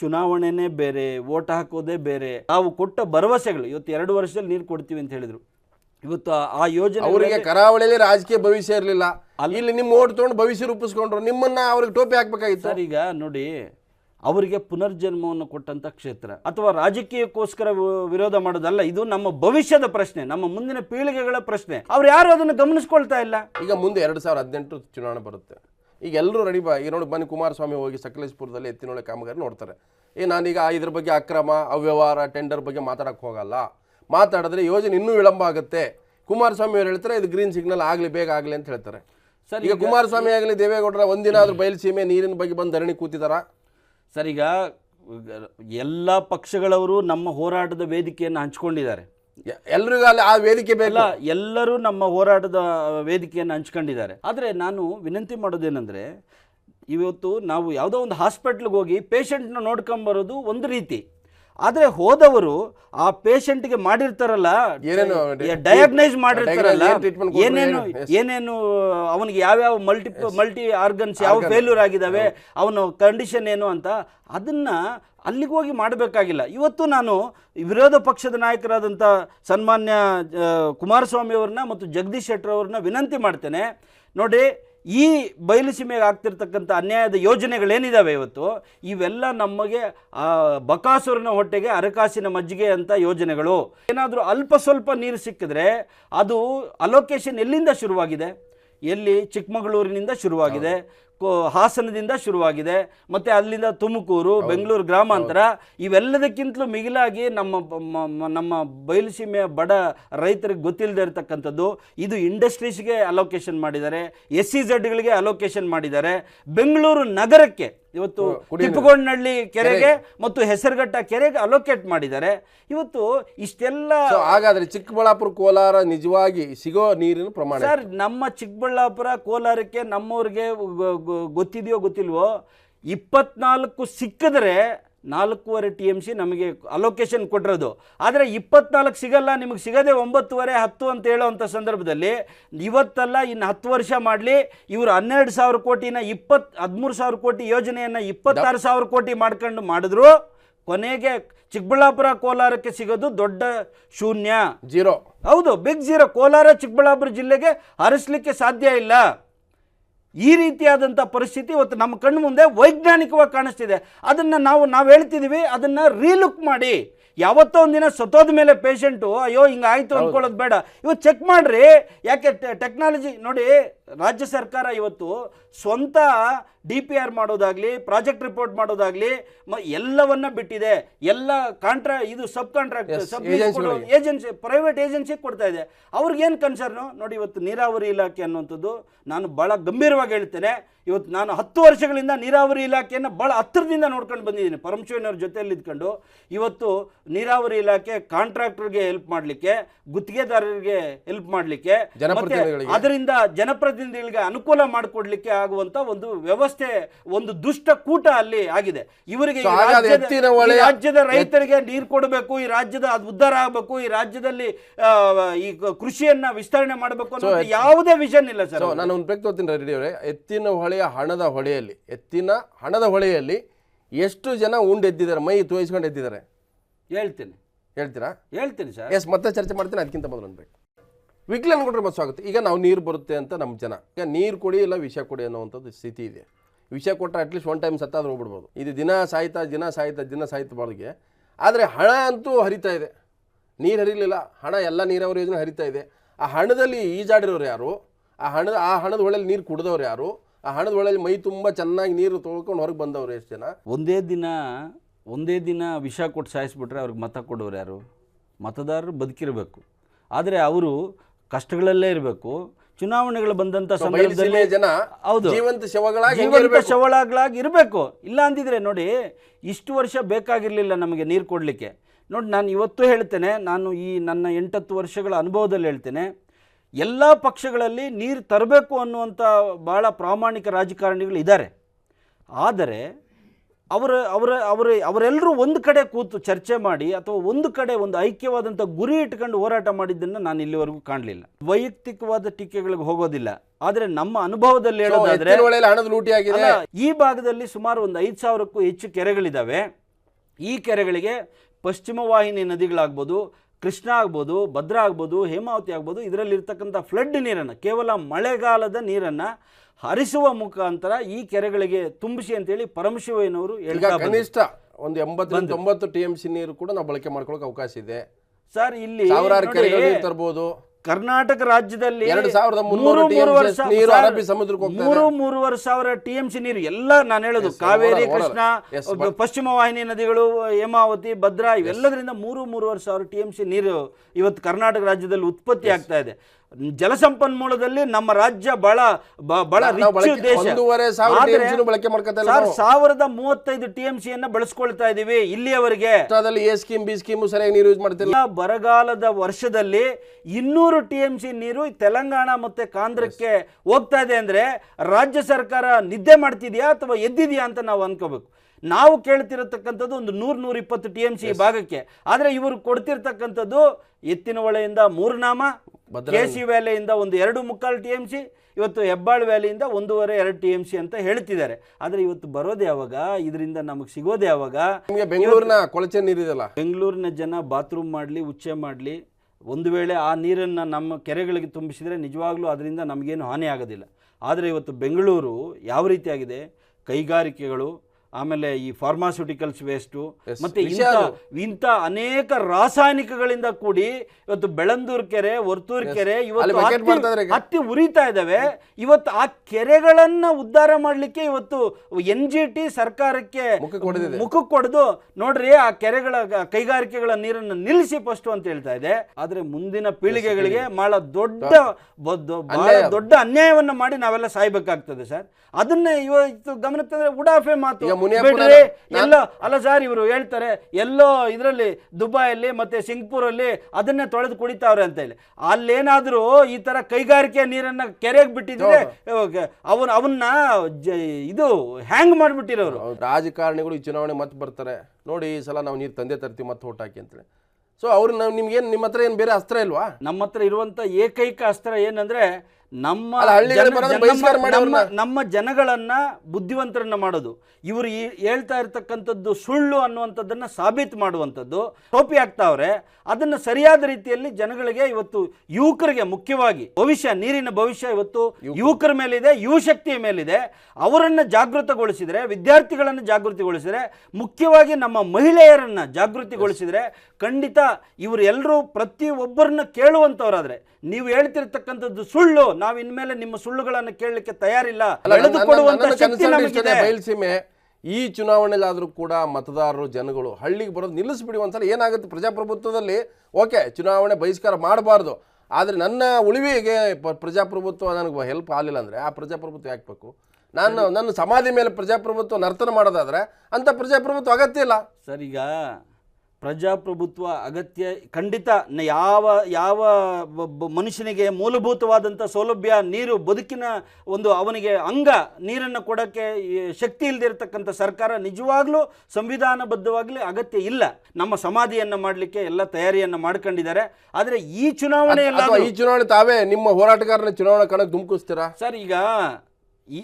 ಚುನಾವಣೆನೇ ಬೇರೆ ಓಟ್ ಹಾಕೋದೇ ಬೇರೆ. ನಾವು ಕೊಟ್ಟ ಭರವಸೆಗಳು ಇವತ್ತು ಎರಡು ವರ್ಷದಲ್ಲಿ ನೀರು ಕೊಡ್ತೀವಿ ಅಂತ ಹೇಳಿದ್ರು. ಇವತ್ತು ಆ- ಯೋಜನೆ ಅವರಿಗೆ ಕರಾವಳಿಯಲ್ಲಿ ರಾಜಕೀಯ ಭವಿಷ್ಯ ಇರಲಿಲ್ಲ. ಇಲ್ಲಿ ನಿಮ್ಮ ಓಟ್ ತಗೊಂಡು ಭವಿಷ್ಯ ರೂಪಿಸ್ಕೊಂಡ್ರು ನಿಮ್ಮನ್ನ ಅವ್ರಿಗೆ ಟೋಪಿ ಹಾಕ್ಬೇಕಾಗಿತ್ತು. ಸರ್ ಈಗ ನೋಡಿ ಅವರಿಗೆ ಪುನರ್ಜನ್ಮವನ್ನು ಕೊಟ್ಟಂತ ಕ್ಷೇತ್ರ ಅಥವಾ ರಾಜಕೀಯಕ್ಕೋಸ್ಕರ ವಿರೋಧ ಮಾಡೋದಲ್ಲ ಇದು ನಮ್ಮ ಭವಿಷ್ಯದ ಪ್ರಶ್ನೆ ನಮ್ಮ ಮುಂದಿನ ಪೀಳಿಗೆಗಳ ಪ್ರಶ್ನೆ. ಅವ್ರು ಯಾರು ಅದನ್ನು ಗಮನಿಸ್ಕೊಳ್ತಾ ಇಲ್ಲ. ಈಗ ಮುಂದೆ ಎರಡು ಸಾವಿರದ ಹದಿನೆಂಟು ಚುನಾವಣೆ ಬರುತ್ತೆ. ಈಗ ಎಲ್ಲರೂ ರೆಡಿ ಬಾ ಈಗ ನೋಡಿ ಬನ್ನಿ ಕುಮಾರಸ್ವಾಮಿ ಹೋಗಿ ಸಕಲೇಶ್ಪುರದಲ್ಲಿ ಎತ್ತಿನೊಳೆ ಕಾಮಗಾರಿ ನೋಡ್ತಾರೆ. ಏ ನಾನೀಗ ಇದ್ರ ಬಗ್ಗೆ ಅಕ್ರಮ ಅವ್ಯವಹಾರ ಟೆಂಡರ್ ಬಗ್ಗೆ ಮಾತಾಡಕ್ಕೆ ಹೋಗಲ್ಲ. ಮಾತಾಡಿದ್ರೆ ಯೋಜನೆ ಇನ್ನೂ ವಿಳಂಬ ಆಗುತ್ತೆ. ಕುಮಾರಸ್ವಾಮಿ ಅವ್ರು ಹೇಳ್ತಾರೆ ಇದು ಗ್ರೀನ್ ಸಿಗ್ನಲ್ ಆಗಲಿ ಬೇಗ ಆಗಲಿ ಅಂತ ಹೇಳ್ತಾರೆ. ಸರ್ ಈಗ ಕುಮಾರಸ್ವಾಮಿ ಆಗಲಿ ದೇವೇಗೌಡರ ಒಂದಿನ ಆದರೂ ಬಯಲುಸೀಮೆ ನೀರಿನ ಬಗ್ಗೆ ಬಂದು ಧರಣಿ ಕೂತಿದಾರ? ಸರ್ ಈಗ ಎಲ್ಲ ಪಕ್ಷಗಳವರು ನಮ್ಮ ಹೋರಾಟದ ವೇದಿಕೆಯನ್ನು ಹಂಚ್ಕೊಂಡಿದ್ದಾರೆ. ಎಲ್ಲರಿಗೂ ಅಲ್ಲಿ ಆ ವೇದಿಕೆ ಬೇಕಲ್ಲ ಎಲ್ಲರೂ ನಮ್ಮ ಹೋರಾಟದ ವೇದಿಕೆಯನ್ನು ಹಂಚ್ಕೊಂಡಿದ್ದಾರೆ. ಆದರೆ ನಾನು ವಿನಂತಿ ಮಾಡೋದೇನೆಂದರೆ ಇವತ್ತು ನಾವು ಯಾವುದೋ ಒಂದು ಹಾಸ್ಪಿಟ್ಲಿಗೆ ಹೋಗಿ ಪೇಷಂಟ್ನ ನೋಡ್ಕೊಂಬರೋದು ಒಂದು ರೀತಿ. ಆದರೆ ಹೋದವರು ಆ ಪೇಷಂಟ್ಗೆ ಮಾಡಿರ್ತಾರಲ್ಲ ಡಯಾಗ್ನೈಸ್ ಮಾಡಿರ್ತಾರಲ್ಲ ಏನ್ ಏನೇನು ಏನು? ಏನೇನು ಅವನಿಗೆ ಯಾವ್ಯಾವ ಮಲ್ಟಿ ಮಲ್ಟಿ ಆರ್ಗನ್ಸ್ ಯಾವ ಫೇಲ್ಯೂರ್ ಆಗಿದಾವೆ ಅವನ ಕಂಡೀಷನ್ ಏನು ಅಂತ ಅದನ್ನ ಅಲ್ಲಿಗೆ ಹೋಗಿ ಮಾಡಬೇಕಾಗಿಲ್ಲ. ಇವತ್ತು ನಾನು ವಿರೋಧ ಪಕ್ಷದ ನಾಯಕರಾದಂಥ ಸನ್ಮಾನ್ಯ ಕುಮಾರಸ್ವಾಮಿ ಅವ್ರನ್ನ ಮತ್ತು ಜಗದೀಶ್ ಶೆಟ್ಟರ್ ಅವ್ರನ್ನ ವಿನಂತಿ ಮಾಡ್ತೇನೆ. ನೋಡಿ ಈ ಬಯಲುಸೀಮೆಗೆ ಆಗ್ತಿರ್ತಕ್ಕಂಥ ಅನ್ಯಾಯದ ಯೋಜನೆಗಳೇನಿದ್ದಾವೆ ಇವತ್ತು? ಇವೆಲ್ಲ ನಮಗೆ ಬಕಾಸುರನ ಹೊಟ್ಟೆಗೆ ಅರಕಾಸಿನ ಮಜ್ಜಿಗೆ ಅಂತ ಯೋಜನೆಗಳು. ಏನಾದರೂ ಅಲ್ಪ ಸ್ವಲ್ಪ ನೀರು ಸಿಕ್ಕಿದ್ರೆ ಅದು ಅಲೋಕೇಶನ್ ಎಲ್ಲಿಂದ ಶುರುವಾಗಿದೆ? ಎಲ್ಲಿ? ಚಿಕ್ಕಮಗಳೂರಿನಿಂದ ಶುರುವಾಗಿದೆ. ಹಾಸನದಿಂದ ಶುರುವಾಗಿದೆ. ಮತ್ತು ಅಲ್ಲಿಂದ ತುಮಕೂರು ಬೆಂಗಳೂರು ಗ್ರಾಮಾಂತರ ಇವೆಲ್ಲದಕ್ಕಿಂತಲೂ ಮಿಗಿಲಾಗಿ ನಮ್ಮ ನಮ್ಮ ಬಯಲುಸೀಮೆಯ ಬಡ ರೈತರಿಗೆ ಗೊತ್ತಿಲ್ಲದೆ ಇರತಕ್ಕಂಥದ್ದು. ಇದು ಇಂಡಸ್ಟ್ರೀಸ್ಗೆ ಅಲೋಕೇಶನ್ ಮಾಡಿದ್ದಾರೆ. ಎಸ್ ಸಿ ಝಡ್ಗಳಿಗೆ ಅಲೋಕೇಶನ್ ಮಾಡಿದ್ದಾರೆ. ಬೆಂಗಳೂರು ನಗರಕ್ಕೆ ಇವತ್ತು ತಿಪ್ಪಗೊಂಡನಹಳ್ಳಿ ಕೆರೆಗೆ ಮತ್ತು ಹೆಸರುಘಟ್ಟ ಕೆರೆಗೆ ಅಲೋಕೇಟ್ ಮಾಡಿದ್ದಾರೆ. ಇವತ್ತು ಇಷ್ಟೆಲ್ಲ ಹಾಗಾದ್ರೆ ಚಿಕ್ಕಬಳ್ಳಾಪುರ ಕೋಲಾರ ನಿಜವಾಗಿ ಸಿಗೋ ನೀರಿನ ಪ್ರಮಾಣ ಸರ್ ನಮ್ಮ ಚಿಕ್ಕಬಳ್ಳಾಪುರ ಕೋಲಾರಕ್ಕೆ ನಮ್ಮವ್ರಿಗೆ ಗೊತ್ತಿದೆಯೋ ಗೊತ್ತಿಲ್ವೋ ಇಪ್ಪತ್ನಾಲ್ಕು ಸಿಕ್ಕಿದ್ರೆ ನಾಲ್ಕೂವರೆ ಟಿ ಎಂ ಸಿ ನಮಗೆ ಅಲೋಕೇಶನ್ ಕೊಟ್ಟಿರೋದು. ಆದರೆ ಇಪ್ಪತ್ನಾಲ್ಕು ಸಿಗಲ್ಲ ನಿಮಗೆ ಸಿಗದೆ ಒಂಬತ್ತುವರೆ ಹತ್ತು ಅಂತ ಹೇಳೋವಂಥ ಸಂದರ್ಭದಲ್ಲಿ ಇವತ್ತಲ್ಲ ಇನ್ನು ಹತ್ತು ವರ್ಷ ಮಾಡಲಿ ಇವರು ಹನ್ನೆರಡು ಸಾವಿರ ಕೋಟಿನ ಇಪ್ಪತ್ತು ಹದಿಮೂರು ಸಾವಿರ ಕೋಟಿ ಯೋಜನೆಯನ್ನು ಇಪ್ಪತ್ತಾರು ಸಾವಿರ ಕೋಟಿ ಮಾಡ್ಕೊಂಡು ಮಾಡಿದ್ರು ಕೊನೆಗೆ ಚಿಕ್ಕಬಳ್ಳಾಪುರ ಕೋಲಾರಕ್ಕೆ ಸಿಗೋದು ದೊಡ್ಡ ಶೂನ್ಯ. ಜೀರೋ ಹೌದು ಬಿಗ್ ಜೀರೋ ಕೋಲಾರ ಚಿಕ್ಕಬಳ್ಳಾಪುರ ಜಿಲ್ಲೆಗೆ ಹರಿಸ್ಲಿಕ್ಕೆ ಸಾಧ್ಯ ಇಲ್ಲ. ಈ ರೀತಿಯಾದಂಥ ಪರಿಸ್ಥಿತಿ ಇವತ್ತು ನಮ್ಮ ಕಣ್ಣು ಮುಂದೆ ವೈಜ್ಞಾನಿಕವಾಗಿ ಕಾಣಿಸ್ತಿದೆ. ಅದನ್ನು ನಾವು ನಾವು ಹೇಳ್ತಿದ್ದೀವಿ ಅದನ್ನು ರೀಲುಕ್ ಮಾಡಿ. ಯಾವತ್ತೋ ಒಂದಿನ ಸತ್ತೋದ ಮೇಲೆ ಪೇಷಂಟು ಅಯ್ಯೋ ಹಿಂಗೆ ಆಯಿತು ಅಂದ್ಕೊಳ್ಳೋದು ಬೇಡ. ಇವತ್ತು ಚೆಕ್ ಮಾಡಿರಿ. ಯಾಕೆ ಟೆಕ್ನಾಲಜಿ ನೋಡಿ ರಾಜ್ಯ ಸರ್ಕಾರ ಇವತ್ತು ಸ್ವಂತ ಡಿ ಪಿ ಆರ್ ಮಾಡೋದಾಗ್ಲಿ ಪ್ರಾಜೆಕ್ಟ್ ರಿಪೋರ್ಟ್ ಮಾಡೋದಾಗ್ಲಿ ಮ ಎಲ್ಲವನ್ನ ಬಿಟ್ಟಿದೆ. ಎಲ್ಲ ಕಾಂಟ್ರಾ ಇದು sub contract sub agency private ಏಜೆನ್ಸಿಗೆ ಕೊಡ್ತಾ ಇದೆ. ಅವ್ರಿಗೇನು ಕನ್ಸರ್ನು ನೋಡಿ ಇವತ್ತು ನೀರಾವರಿ ಇಲಾಖೆ ಅನ್ನುವಂಥದ್ದು ನಾನು ಭಾಳ ಗಂಭೀರವಾಗಿ ಹೇಳ್ತೇನೆ. ಇವತ್ತು ನಾನು ಹತ್ತು ವರ್ಷಗಳಿಂದ ನೀರಾವರಿ ಇಲಾಖೆಯನ್ನು ಭಾಳ ಹತ್ತಿರದಿಂದ ನೋಡ್ಕೊಂಡು ಬಂದಿದ್ದೀನಿ. ಪರಮಶಿವನವ್ರ ಜೊತೆಯಲ್ಲಿ ಇದ್ಕೊಂಡು ಇವತ್ತು ನೀರಾವರಿ ಇಲಾಖೆ ಕಾಂಟ್ರಾಕ್ಟರ್ಗೆ ಹೆಲ್ಪ್ ಮಾಡಲಿಕ್ಕೆ ಗುತ್ತಿಗೆದಾರರಿಗೆ ಹೆಲ್ಪ್ ಮಾಡಲಿಕ್ಕೆ ಅದರಿಂದ ಅದರಿಂದ ಜನಪ್ರತಿನಿಧಿಗಳಿಗೆ ಅನುಕೂಲ ಮಾಡಿಕೊಡ್ಲಿಕ್ಕೆ ಆಗುವಂತ ಒಂದು ವ್ಯವಸ್ಥೆ ಒಂದು ದುಷ್ಟ ಕೂಟ ಅಲ್ಲಿ ಆಗಿದೆ. ಇವರಿಗೆ ರಾಜ್ಯದ- ರೈತರಿಗೆ ನೀರು ಕೊಡಬೇಕು ಈ ರಾಜ್ಯದ ಉದ್ಧಾರ ಆಗಬೇಕು ಈ ರಾಜ್ಯದಲ್ಲಿ ಈ ಕೃಷಿಯನ್ನ ವಿಸ್ತರಣೆ ಮಾಡಬೇಕು ಅನ್ನೋ ಯಾವುದೇ ವಿಷನ್ ಇಲ್ಲ ಸರ್ ನಾನು ಒಂದು ಬ್ರೇಕ್ ತಗೋತೀನಿ ರೆಡ್ಡಿ ಅವರೇ. ಎತ್ತಿನ ಹೊಳೆಯ ಹಣದ ಹೊಳೆಯಲ್ಲಿ ಎತ್ತಿನ ಹಣದ ಹೊಳೆಯಲ್ಲಿ ಎಷ್ಟು ಜನ ಉಂಡೆದ್ದಿದ್ದಾರೆ ಮೈ ತೋಯಿಸ್ಕೊಂಡು ಎದ್ದಿದ್ದಾರೆ? ಹೇಳ್ತೀನಿ. ಹೇಳ್ತೀರಾ? ಹೇಳ್ತೀನಿ ಸರ್. ಎಸ್ ಮತ್ತೆ ಚರ್ಚೆ ಮಾಡ್ತೀನಿ ಅದಕ್ಕಿಂತ ಮೊದಲು ಒಂದು ವಿಗ್ಲನ್ ಕೊಟ್ಟರೆ ಮತ್ತೆ ಸ್ವಾಗತ ಈಗ ನಾವು ನೀರು ಬರುತ್ತೆ ಅಂತ ನಮ್ಮ ಜನ. ಈಗ ನೀರು ಕೊಡಿ ಇಲ್ಲ ವಿಷ ಕೊಡಿ ಅನ್ನೋವಂಥದ್ದು ಸ್ಥಿತಿ ಇದೆ. ವಿಷ ಕೊಟ್ಟರೆ ಅಟ್ಲೀಸ್ಟ್ ಒನ್ ಟೈಮ್ ಸತ್ತಾದ್ರೂ ಹೋಗ್ಬಿಡ್ಬೋದು. ಇದು ದಿನ ಸಾಯ್ತಾ ದಿನ ಸಾಯ್ತಾ, ದಿನ ಸಾಯ್ತಬಾರ್ದಿಗೆ ಆದರೆ ಹಣ ಅಂತೂ ಹರಿತಾ ಇದೆ. ನೀರು ಹರಿಲಿಲ್ಲ. ಹಣ ಎಲ್ಲ ನೀರಾವರಿ ಯೋಜನೆ ಹರಿತಾ ಇದೆ. ಆ ಹಣದಲ್ಲಿ ಈಜಾಡಿರೋರು ಯಾರು? ಆ ಹಣದ ಆ ಹಣದ ಹೊಳೆಯಲ್ಲಿ ನೀರು ಕುಡಿದವ್ರು ಯಾರು? ಆ ಹಣದ ಹೊಳೆಯಲ್ಲಿ ಮೈ ತುಂಬ ಚೆನ್ನಾಗಿ ನೀರು ತೊಳ್ಕೊಂಡು ಹೊರಗೆ ಬಂದವರು ಎಷ್ಟು ಜನ? ಒಂದೇ ದಿನ ಒಂದೇ ದಿನ ವಿಷ ಕೊಟ್ಟು ಸಾಯಿಸ್ಬಿಟ್ರೆ ಅವ್ರಿಗೆ ಮತ ಕೊಡೋರು ಯಾರು? ಮತದಾರರು ಬದುಕಿರಬೇಕು. ಆದರೆ ಅವರು ಕಷ್ಟಗಳಲ್ಲೇ ಇರಬೇಕು. ಚುನಾವಣೆಗಳು ಬಂದಂತ ಸಂದರ್ಭದಲ್ಲಿ ಜನ ಹೌದು. ಜೀವಂತ ಶವಗಳಾಗಿ ಜೀವಂತ ಶವಗಳಾಗಿ ಇರಬೇಕು. ಇಲ್ಲ ಅಂದಿದ್ರೆ ನೋಡಿ ಇಷ್ಟು ವರ್ಷ ಬೇಕಾಗಿರಲಿಲ್ಲ ನಮಗೆ ನೀರು ಕೊಡಲಿಕ್ಕೆ. ನೋಡಿ ನಾನು ಇವತ್ತು ಹೇಳ್ತೇನೆ ನಾನು ಈ ನನ್ನ ಎಂಟತ್ತು ವರ್ಷಗಳ ಅನುಭವದಲ್ಲಿ ಹೇಳ್ತೇನೆ ಎಲ್ಲ ಪಕ್ಷಗಳಲ್ಲಿ ನೀರು ತರಬೇಕು ಅನ್ನುವಂಥ ಭಾಳ ಪ್ರಾಮಾಣಿಕ ರಾಜಕಾರಣಿಗಳು ಇದ್ದಾರೆ. ಆದರೆ ಅವರ ಅವರ ಅವರ ಅವರೆಲ್ಲರೂ ಒಂದು ಕಡೆ ಕೂತು ಚರ್ಚೆ ಮಾಡಿ ಅಥವಾ ಒಂದು ಕಡೆ ಒಂದು ಐಕ್ಯವಾದಂಥ ಗುರಿ ಇಟ್ಕೊಂಡು ಹೋರಾಟ ಮಾಡಿದ್ದನ್ನು ನಾನು ಇಲ್ಲಿವರೆಗೂ ಕಾಣಲಿಲ್ಲ. ವೈಯಕ್ತಿಕವಾದ ಟೀಕೆಗಳಿಗೆ ಹೋಗೋದಿಲ್ಲ. ಆದರೆ ನಮ್ಮ ಅನುಭವದಲ್ಲಿ ಹೇಳೋದಾದ್ರೆ ಹಣದ ಲೂಟಿಯಾಗಿದೆ ಈ ಭಾಗದಲ್ಲಿ ಸುಮಾರು ಒಂದು ಐದು ಸಾವಿರಕ್ಕೂ ಹೆಚ್ಚು ಕೆರೆಗಳಿದ್ದಾವೆ ಈ ಕೆರೆಗಳಿಗೆ ಪಶ್ಚಿಮ ವಾಹಿನಿ ನದಿಗಳಾಗ್ಬೋದು ಕೃಷ್ಣ ಆಗ್ಬೋದು ಭದ್ರಾ ಆಗ್ಬೋದು ಹೇಮಾವತಿ ಆಗ್ಬೋದು ಇದರಲ್ಲಿರ್ತಕ್ಕಂಥ ಫ್ಲಡ್ ನೀರನ್ನು ಕೇವಲ ಮಳೆಗಾಲದ ನೀರನ್ನು ಹರಿಸುವ ಮುಖಾಂತರ ಈ ಕೆರೆಗಳಿಗೆ ತುಂಬಿಸಿ ಅಂತೇಳಿ ಪರಮಶಿವಯ್ಯನವರು ಕನಿಷ್ಠ ಒಂದು ಎಂಬತ್ತರಿಂದ ತೊಂಬತ್ತು ಟಿ ಎಂ ಸಿ ನೀರು ಕೂಡ ನಾವು ಬಳಕೆ ಮಾಡ್ಕೊಳ್ಳೋಕೆ ಅವಕಾಶ ಇದೆ. ಸರ್ ಇಲ್ಲಿ ತರ್ಬೋದು. ಕರ್ನಾಟಕ ರಾಜ್ಯದಲ್ಲಿ ಎರಡು ಸಾವಿರದ ಮೂರು ಮುನ್ನೂರು ಮೂರುವರೆ ನೀರು ಅರಬ್ಬಿ ಸಮುದ್ರಕ್ಕೆ ಮೂರು ಮೂರುವರೆ ಸಾವಿರ ಟಿ ಎಂ ಸಿ ನೀರು. ಎಲ್ಲ ನಾನು ಹೇಳೋದು ಕಾವೇರಿ ಕೃಷ್ಣ ಪಶ್ಚಿಮ ವಾಹಿನಿ ನದಿಗಳು ಹೇಮಾವತಿ ಭದ್ರಾ ಇವೆಲ್ಲದರಿಂದ ಮೂರು ಮೂರುವರೆ ಸಾವಿರ ಟಿ ಎಂ ಸಿ ನೀರು ಇವತ್ತು ಕರ್ನಾಟಕ ರಾಜ್ಯದಲ್ಲಿ ಉತ್ಪತ್ತಿ ಆಗ್ತಾ ಇದೆ. ಜಲಸಂಪನ್ಮೂಲದಲ್ಲಿ ನಮ್ಮ ರಾಜ್ಯ ಬಹಳ ಬಹಳ ರಿಚ್ ದೇಶ. ಸಾವಿರದ ಮೂವತ್ತೈದು ಟಿ ಎಂ ಸಿಯನ್ನು ಬಳಸ್ಕೊಳ್ತಾ ಇದೀವಿ ಇಲ್ಲಿಯವರೆಗೆ. ಎ ಸ್ಕೀಮ್ ಬಿ ಸ್ಕೀಮು ಸರಿಯಾಗಿ ನೀರು ಯೂಸ್ ಮಾಡ್ತಿಲ್ಲ. ಬರಗಾಲದ ವರ್ಷದಲ್ಲಿ ಇನ್ನೂರು ಟಿ ಎಂ ಸಿ ನೀರು ತೆಲಂಗಾಣ ಮತ್ತೆ ಕಾಂದ್ರಕ್ಕೆ ಹೋಗ್ತಾ ಇದೆ ಅಂದ್ರೆ ರಾಜ್ಯ ಸರ್ಕಾರ ನಿದ್ದೆ ಮಾಡ್ತಿದ್ಯಾ ಅಥವಾ ಎದ್ದಿದ್ಯಾ ಅಂತ ನಾವು ಅನ್ಕೋಬೇಕು. ನಾವು ಕೇಳ್ತಿರತಕ್ಕಂಥದ್ದು ಒಂದು ನೂರು ನೂರ ಇಪ್ಪತ್ತು ಟಿ ಎಂ ಸಿ ಭಾಗಕ್ಕೆ. ಆದರೆ ಇವರು ಕೊಡ್ತಿರ್ತಕ್ಕಂಥದ್ದು ಎತ್ತಿನ ಒಳೆಯಿಂದ ಮೂರ್ನಾಮ ನಾಮ ಕೆ ಸಿ ವ್ಯಾಲಿಯಿಂದ ಒಂದು ಎರಡು ಮುಕ್ಕಾಲು ಟಿ ಎಂ ಸಿ ಇವತ್ತು ಹೆಬ್ಬಾಳ್ ವ್ಯಾಲಿಯಿಂದ ಒಂದೂವರೆ ಎರಡು ಟಿ ಎಂ ಸಿ ಅಂತ ಹೇಳ್ತಿದ್ದಾರೆ. ಆದರೆ ಇವತ್ತು ಬರೋದು ಯಾವಾಗ? ಇದರಿಂದ ನಮಗೆ ಸಿಗೋದು ಯಾವಾಗ? ನಿಮಗೆ ಬೆಂಗಳೂರಿನ ಕೊಳಚೆ ನೀರಿದೆಲ್ಲ ಬೆಂಗಳೂರಿನ ಜನ ಬಾತ್ರೂಮ್ ಮಾಡಲಿ ಉಚ್ಚೆ ಮಾಡಲಿ ಒಂದು ವೇಳೆ ಆ ನೀರನ್ನು ನಮ್ಮ ಕೆರೆಗಳಿಗೆ ತುಂಬಿಸಿದರೆ ನಿಜವಾಗ್ಲೂ ಅದರಿಂದ ನಮಗೇನು ಹಾನಿ ಆಗೋದಿಲ್ಲ. ಆದರೆ ಇವತ್ತು ಬೆಂಗಳೂರು ಯಾವ ರೀತಿಯಾಗಿದೆ? ಕೈಗಾರಿಕೆಗಳು ಆಮೇಲೆ ಈ ಫಾರ್ಮಾಸ್ಯೂಟಿಕಲ್ಸ್ ವೇಸ್ಟು ಮತ್ತೆ ಇಂಥ ಇಂಥ ಅನೇಕ ರಾಸಾಯನಿಕಗಳಿಂದ ಕೂಡಿ ಇವತ್ತು ಬೆಳಂದೂರು ಕೆರೆ ವರ್ತೂರು ಕೆರೆ ಇವತ್ತು ಹತ್ತಿ- ಉರಿತಾ ಇದ್ದಾವೆ ಇವತ್ತು ಆ ಕೆರೆಗಳನ್ನ ಉದ್ಧಾರ ಮಾಡಲಿಕ್ಕೆ ಇವತ್ತು ಎನ್ ಜಿ ಟಿ ಸರ್ಕಾರಕ್ಕೆ ಮುಖಕ್ಕೆ ಕೊಡ್ದು ನೋಡ್ರಿ ಆ ಕೆರೆಗಳ ಕೈಗಾರಿಕೆಗಳ ನೀರನ್ನು ನಿಲ್ಲಿಸಿ ಫಸ್ಟ್ ಅಂತ ಹೇಳ್ತಾ ಇದೆ. ಆದ್ರೆ ಮುಂದಿನ ಪೀಳಿಗೆಗಳಿಗೆ ಬಹಳ ದೊಡ್ಡ ದೊಡ್ಡ ಅನ್ಯಾಯವನ್ನ ಮಾಡಿ ನಾವೆಲ್ಲ ಸಾಯ್ಬೇಕಾಗ್ತದೆ ಸರ್. ಅದನ್ನ ಇವತ್ತು ಗಮನ ತಂದ್ರೆ ಉಡಾಫೆ ಮಾತು. ಮುನಿಯಪ್ಪನ ಎಲ್ಲೋ ಅಲ್ಲ ಸರ್ ಇವರು ಹೇಳ್ತಾರೆ ಎಲ್ಲೋ ಇದರಲ್ಲಿ ದುಬೈಯಲ್ಲಿ ಮತ್ತೆ ಸಿಂಗಪುರಲ್ಲಿ ಅದನ್ನೇ ತೊಳೆದು ಕುಡಿತಾವ್ರೆ ಅಂತ ಹೇಳಿ. ಅಲ್ಲೇನಾದರೂ ಈ ತರ ಕೈಗಾರಿಕೆ ನೀರನ್ನ ಕೆರೆಗೆ ಬಿಟ್ಟಿದ್ರೆ ಅವನ್ ಅವನ್ನ ಇದು ಹ್ಯಾಂಗ್ ಮಾಡ್ಬಿಟ್ಟಿರೋರು. ರಾಜಕಾರಣಿಗಳು ಈ ಚುನಾವಣೆ ಮತ್ತೆ ಬರ್ತಾರೆ. ನೋಡಿ ಈ ಸಲ ನಾವು ನೀರು ತಂದೆ ತರ್ತೀವಿ ಮತ್ತೆ ಓಟ್ ಹಾಕಿ ಅಂತೇಳಿ. ಸೊ ಅವ್ರು ನಿಮ್ಗೆ ನಿಮ್ಗೇನು ನಿಮ್ಮ ಹತ್ರ ಏನು ಬೇರೆ ಅಸ್ತ್ರ ಇಲ್ವಾ? ನಮ್ಮ ಹತ್ರ ಇರುವಂಥ ಏಕೈಕ ಅಸ್ತ್ರ ಏನಂದ್ರೆ ನಮ್ಮ ನಮ್ಮ- ಜನಗಳನ್ನ ಬುದ್ಧಿವಂತರನ್ನ ಮಾಡೋದು. ಇವರು ಹೇಳ್ತಾ ಇರತಕ್ಕಂಥದ್ದು ಸುಳ್ಳು ಅನ್ನುವಂಥದ್ದನ್ನ ಸಾಬೀತು ಮಾಡುವಂಥದ್ದು ಟೋಪಿ ಆಗ್ತಾವ್ರೆ ಅದನ್ನ ಸರಿಯಾದ ರೀತಿಯಲ್ಲಿ ಜನಗಳಿಗೆ ಇವತ್ತು ಯುವಕರಿಗೆ ಮುಖ್ಯವಾಗಿ ಭವಿಷ್ಯ ನೀರಿನ ಭವಿಷ್ಯ ಇವತ್ತು ಯುವಕರ ಮೇಲಿದೆ ಯುವ ಶಕ್ತಿಯ ಮೇಲಿದೆ. ಅವರನ್ನ ಜಾಗೃತಗೊಳಿಸಿದ್ರೆ ವಿದ್ಯಾರ್ಥಿಗಳನ್ನು ಜಾಗೃತಿಗೊಳಿಸಿದ್ರೆ ಮುಖ್ಯವಾಗಿ ನಮ್ಮ ಮಹಿಳೆಯರನ್ನ ಜಾಗೃತಿಗೊಳಿಸಿದ್ರೆ ಖಂಡಿತ ಇವರೆಲ್ಲರೂ ಪ್ರತಿ ಒಬ್ಬರನ್ನ ಕೇಳುವಂತವರಾದ್ರೆ. ನೀವು ಹೇಳ್ತಿರ್ತಕ್ಕಂಥದ್ದು ಸುಳ್ಳು ನಾವು ಇನ್ಮೇಲೆ ನಿಮ್ಮ ಸುಳ್ಳುಗಳನ್ನು ಕೇಳಲಿಕ್ಕೆ ತಯಾರಿಲ್ಲ. ಶಕ್ತಿ ನಮಗಿದೆ. ಇಷ್ಟೇ, ಬಯಲುಸೀಮೆ ಈ ಚುನಾವಣೆಲಾದರೂ ಕೂಡ ಮತದಾರರು ಜನಗಳು ಹಳ್ಳಿಗೆ ಬರೋದು ನಿಲ್ಲಿಸ್ಬಿಡಿ ಒಂದ್ಸಲ ಏನಾಗುತ್ತೆ ಪ್ರಜಾಪ್ರಭುತ್ವದಲ್ಲಿ? ಓಕೆ ಚುನಾವಣೆ ಬಹಿಷ್ಕಾರ ಮಾಡಬಾರ್ದು. ಆದರೆ ನನ್ನ ಉಳಿವಿಗೆ ಪ್ರಜಾಪ್ರಭುತ್ವ ನನಗೆ ಹೆಲ್ಪ್ ಆಗಲಿಲ್ಲ ಅಂದರೆ ಆ ಪ್ರಜಾಪ್ರಭುತ್ವ ಹಾಕ್ಬೇಕು ಬೇಕು? ನಾನು ನನ್ನ ಸಮಾಧಿ ಮೇಲೆ ಪ್ರಜಾಪ್ರಭುತ್ವ ನರ್ತನ ಮಾಡೋದಾದ್ರೆ ಅಂಥ ಪ್ರಜಾಪ್ರಭುತ್ವ ಅಗತ್ಯ ಇಲ್ಲ. ಸರ್ ಈಗ ಪ್ರಜಾಪ್ರಭುತ್ವ ಅಗತ್ಯ ಖಂಡಿತ ಯಾವ ಯಾವ ಮನುಷ್ಯನಿಗೆ ಮೂಲಭೂತವಾದಂಥ ಸೌಲಭ್ಯ ನೀರು ಬದುಕಿನ ಒಂದು ಅವನಿಗೆ ಅಂಗ ನೀರನ್ನು ಕೊಡೋಕ್ಕೆ ಶಕ್ತಿ ಇಲ್ಲದಿರತಕ್ಕಂಥ ಸರ್ಕಾರ ನಿಜವಾಗ್ಲೂ ಸಂವಿಧಾನಬದ್ಧವಾಗಲಿ ಅಗತ್ಯ ಇಲ್ಲ. ನಮ್ಮ ಸಮಾಧಿಯನ್ನು ಮಾಡಲಿಕ್ಕೆ ಎಲ್ಲ ತಯಾರಿಯನ್ನು ಮಾಡ್ಕೊಂಡಿದ್ದಾರೆ. ಆದರೆ ಈ ಚುನಾವಣೆಯಲ್ಲ ಅಥವಾ ಈ ಚುನಾವಣೆ ತಾವೇ ನಿಮ್ಮ ಹೋರಾಟಗಾರನ ಚುನಾವಣಾ ಕಣಕ್ಕೆ ಧುಮುಕಿಸ್ತೀರಾ? ಸರ್ ಈಗ ಈ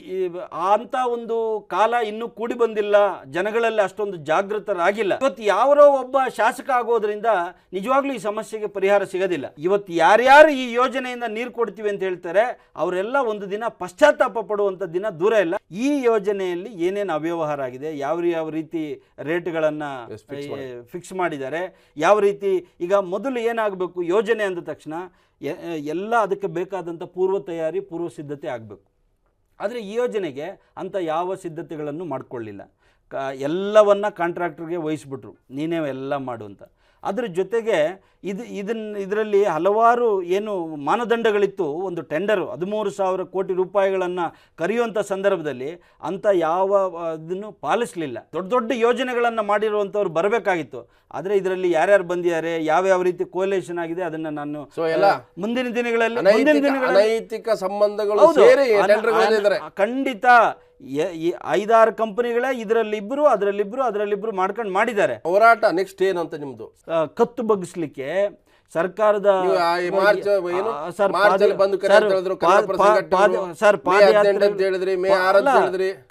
ಅಂತ ಒಂದು ಕಾಲ ಇನ್ನೂ ಕೂಡಿ ಬಂದಿಲ್ಲ. ಜನಗಳಲ್ಲಿ ಅಷ್ಟೊಂದು ಜಾಗೃತರಾಗಿಲ್ಲ. ಇವತ್ತು ಯಾರೋ ಒಬ್ಬ ಶಾಸಕ ಆಗೋದ್ರಿಂದ ನಿಜವಾಗ್ಲೂ ಈ ಸಮಸ್ಯೆಗೆ ಪರಿಹಾರ ಸಿಗೋದಿಲ್ಲ. ಇವತ್ತು ಯಾರ್ಯಾರು ಈ ಯೋಜನೆಯಿಂದ ನೀರು ಕೊಡ್ತೀವಿ ಅಂತ ಹೇಳ್ತಾರೆ ಅವರೆಲ್ಲ ಒಂದು ದಿನ ಪಶ್ಚಾತ್ತಾಪ ಪಡುವಂತ ದಿನ ದೂರ ಇಲ್ಲ. ಈ ಯೋಜನೆಯಲ್ಲಿ ಏನೇನು ಅವ್ಯವಹಾರ ಆಗಿದೆ ಯಾವ ಯಾವ ರೀತಿ ರೇಟ್ಗಳನ್ನು ಫಿಕ್ಸ್ ಮಾಡಿದ್ದಾರೆ ಯಾವ ರೀತಿ ಈಗ ಮೊದಲು ಏನಾಗಬೇಕು ಯೋಜನೆ ಅಂದ ತಕ್ಷಣ ಎಲ್ಲ ಅದಕ್ಕೆ ಬೇಕಾದಂಥ ಪೂರ್ವ ತಯಾರಿ ಪೂರ್ವ ಸಿದ್ಧತೆ ಆಗಬೇಕು. ಆದರೆ ಈ ಯೋಜನೆಗೆ ಅಂಥ ಯಾವ ಸಿದ್ಧತೆಗಳನ್ನು ಮಾಡಿಕೊಳ್ಳಿಲ್ಲ. ಕ ಎಲ್ಲವನ್ನು ಕಾಂಟ್ರಾಕ್ಟ್ರಿಗೆ ವಹಿಸ್ಬಿಟ್ರು. ನೀನೇ ಎಲ್ಲ ಮಾಡು ಅಂತ. ಅದ್ರ ಜೊತೆಗೆ ಇದು ಇದನ್ನ ಇದರಲ್ಲಿ ಹಲವಾರು ಏನು ಮಾನದಂಡಗಳಿತ್ತು. ಒಂದು ಟೆಂಡರು ಹದಿಮೂರು ಸಾವಿರ ಕೋಟಿ ರೂಪಾಯಿಗಳನ್ನು ಕರೆಯುವಂಥ ಸಂದರ್ಭದಲ್ಲಿ ಅಂಥ ಯಾವ ಇದನ್ನು ಪಾಲಿಸಲಿಲ್ಲ. ದೊಡ್ಡ ದೊಡ್ಡ ಯೋಜನೆಗಳನ್ನು ಮಾಡಿರುವಂಥವ್ರು ಬರಬೇಕಾಗಿತ್ತು. ಆದರೆ ಇದರಲ್ಲಿ ಯಾರ್ಯಾರು ಬಂದಿದ್ದಾರೆ ಯಾವ್ಯಾವ ರೀತಿ ಕೋಲೇಷನ್ ಆಗಿದೆ ಅದನ್ನು ನಾನು ಮುಂದಿನ ದಿನಗಳಲ್ಲಿ ಮುಂದಿನ ಅನೈತಿಕ ಸಂಬಂಧಗಳು ಖಂಡಿತ ಅದರಲ್ಲಿ ಐದಾರು ಕಂಪನಿಗಳೇ ಇದರಲ್ಲಿಬ್ಬರು ಅದರಲ್ಲಿಬ್ಬರು ಅದರಲ್ಲಿಬ್ಬರು ಮಾಡ್ಕೊಂಡು ಮಾಡಿದ್ದಾರೆ. ಹೋರಾಟ ನೆಕ್ಸ್ಟ್ ಏನಂತ ನಿಮ್ದು? ಕತ್ತು ಬಗ್ಗಿಸ್ಲಿಕ್ಕೆ ಸರ್ಕಾರದ? ಸರ್, ಪಾದಯಾತ್ರೆ.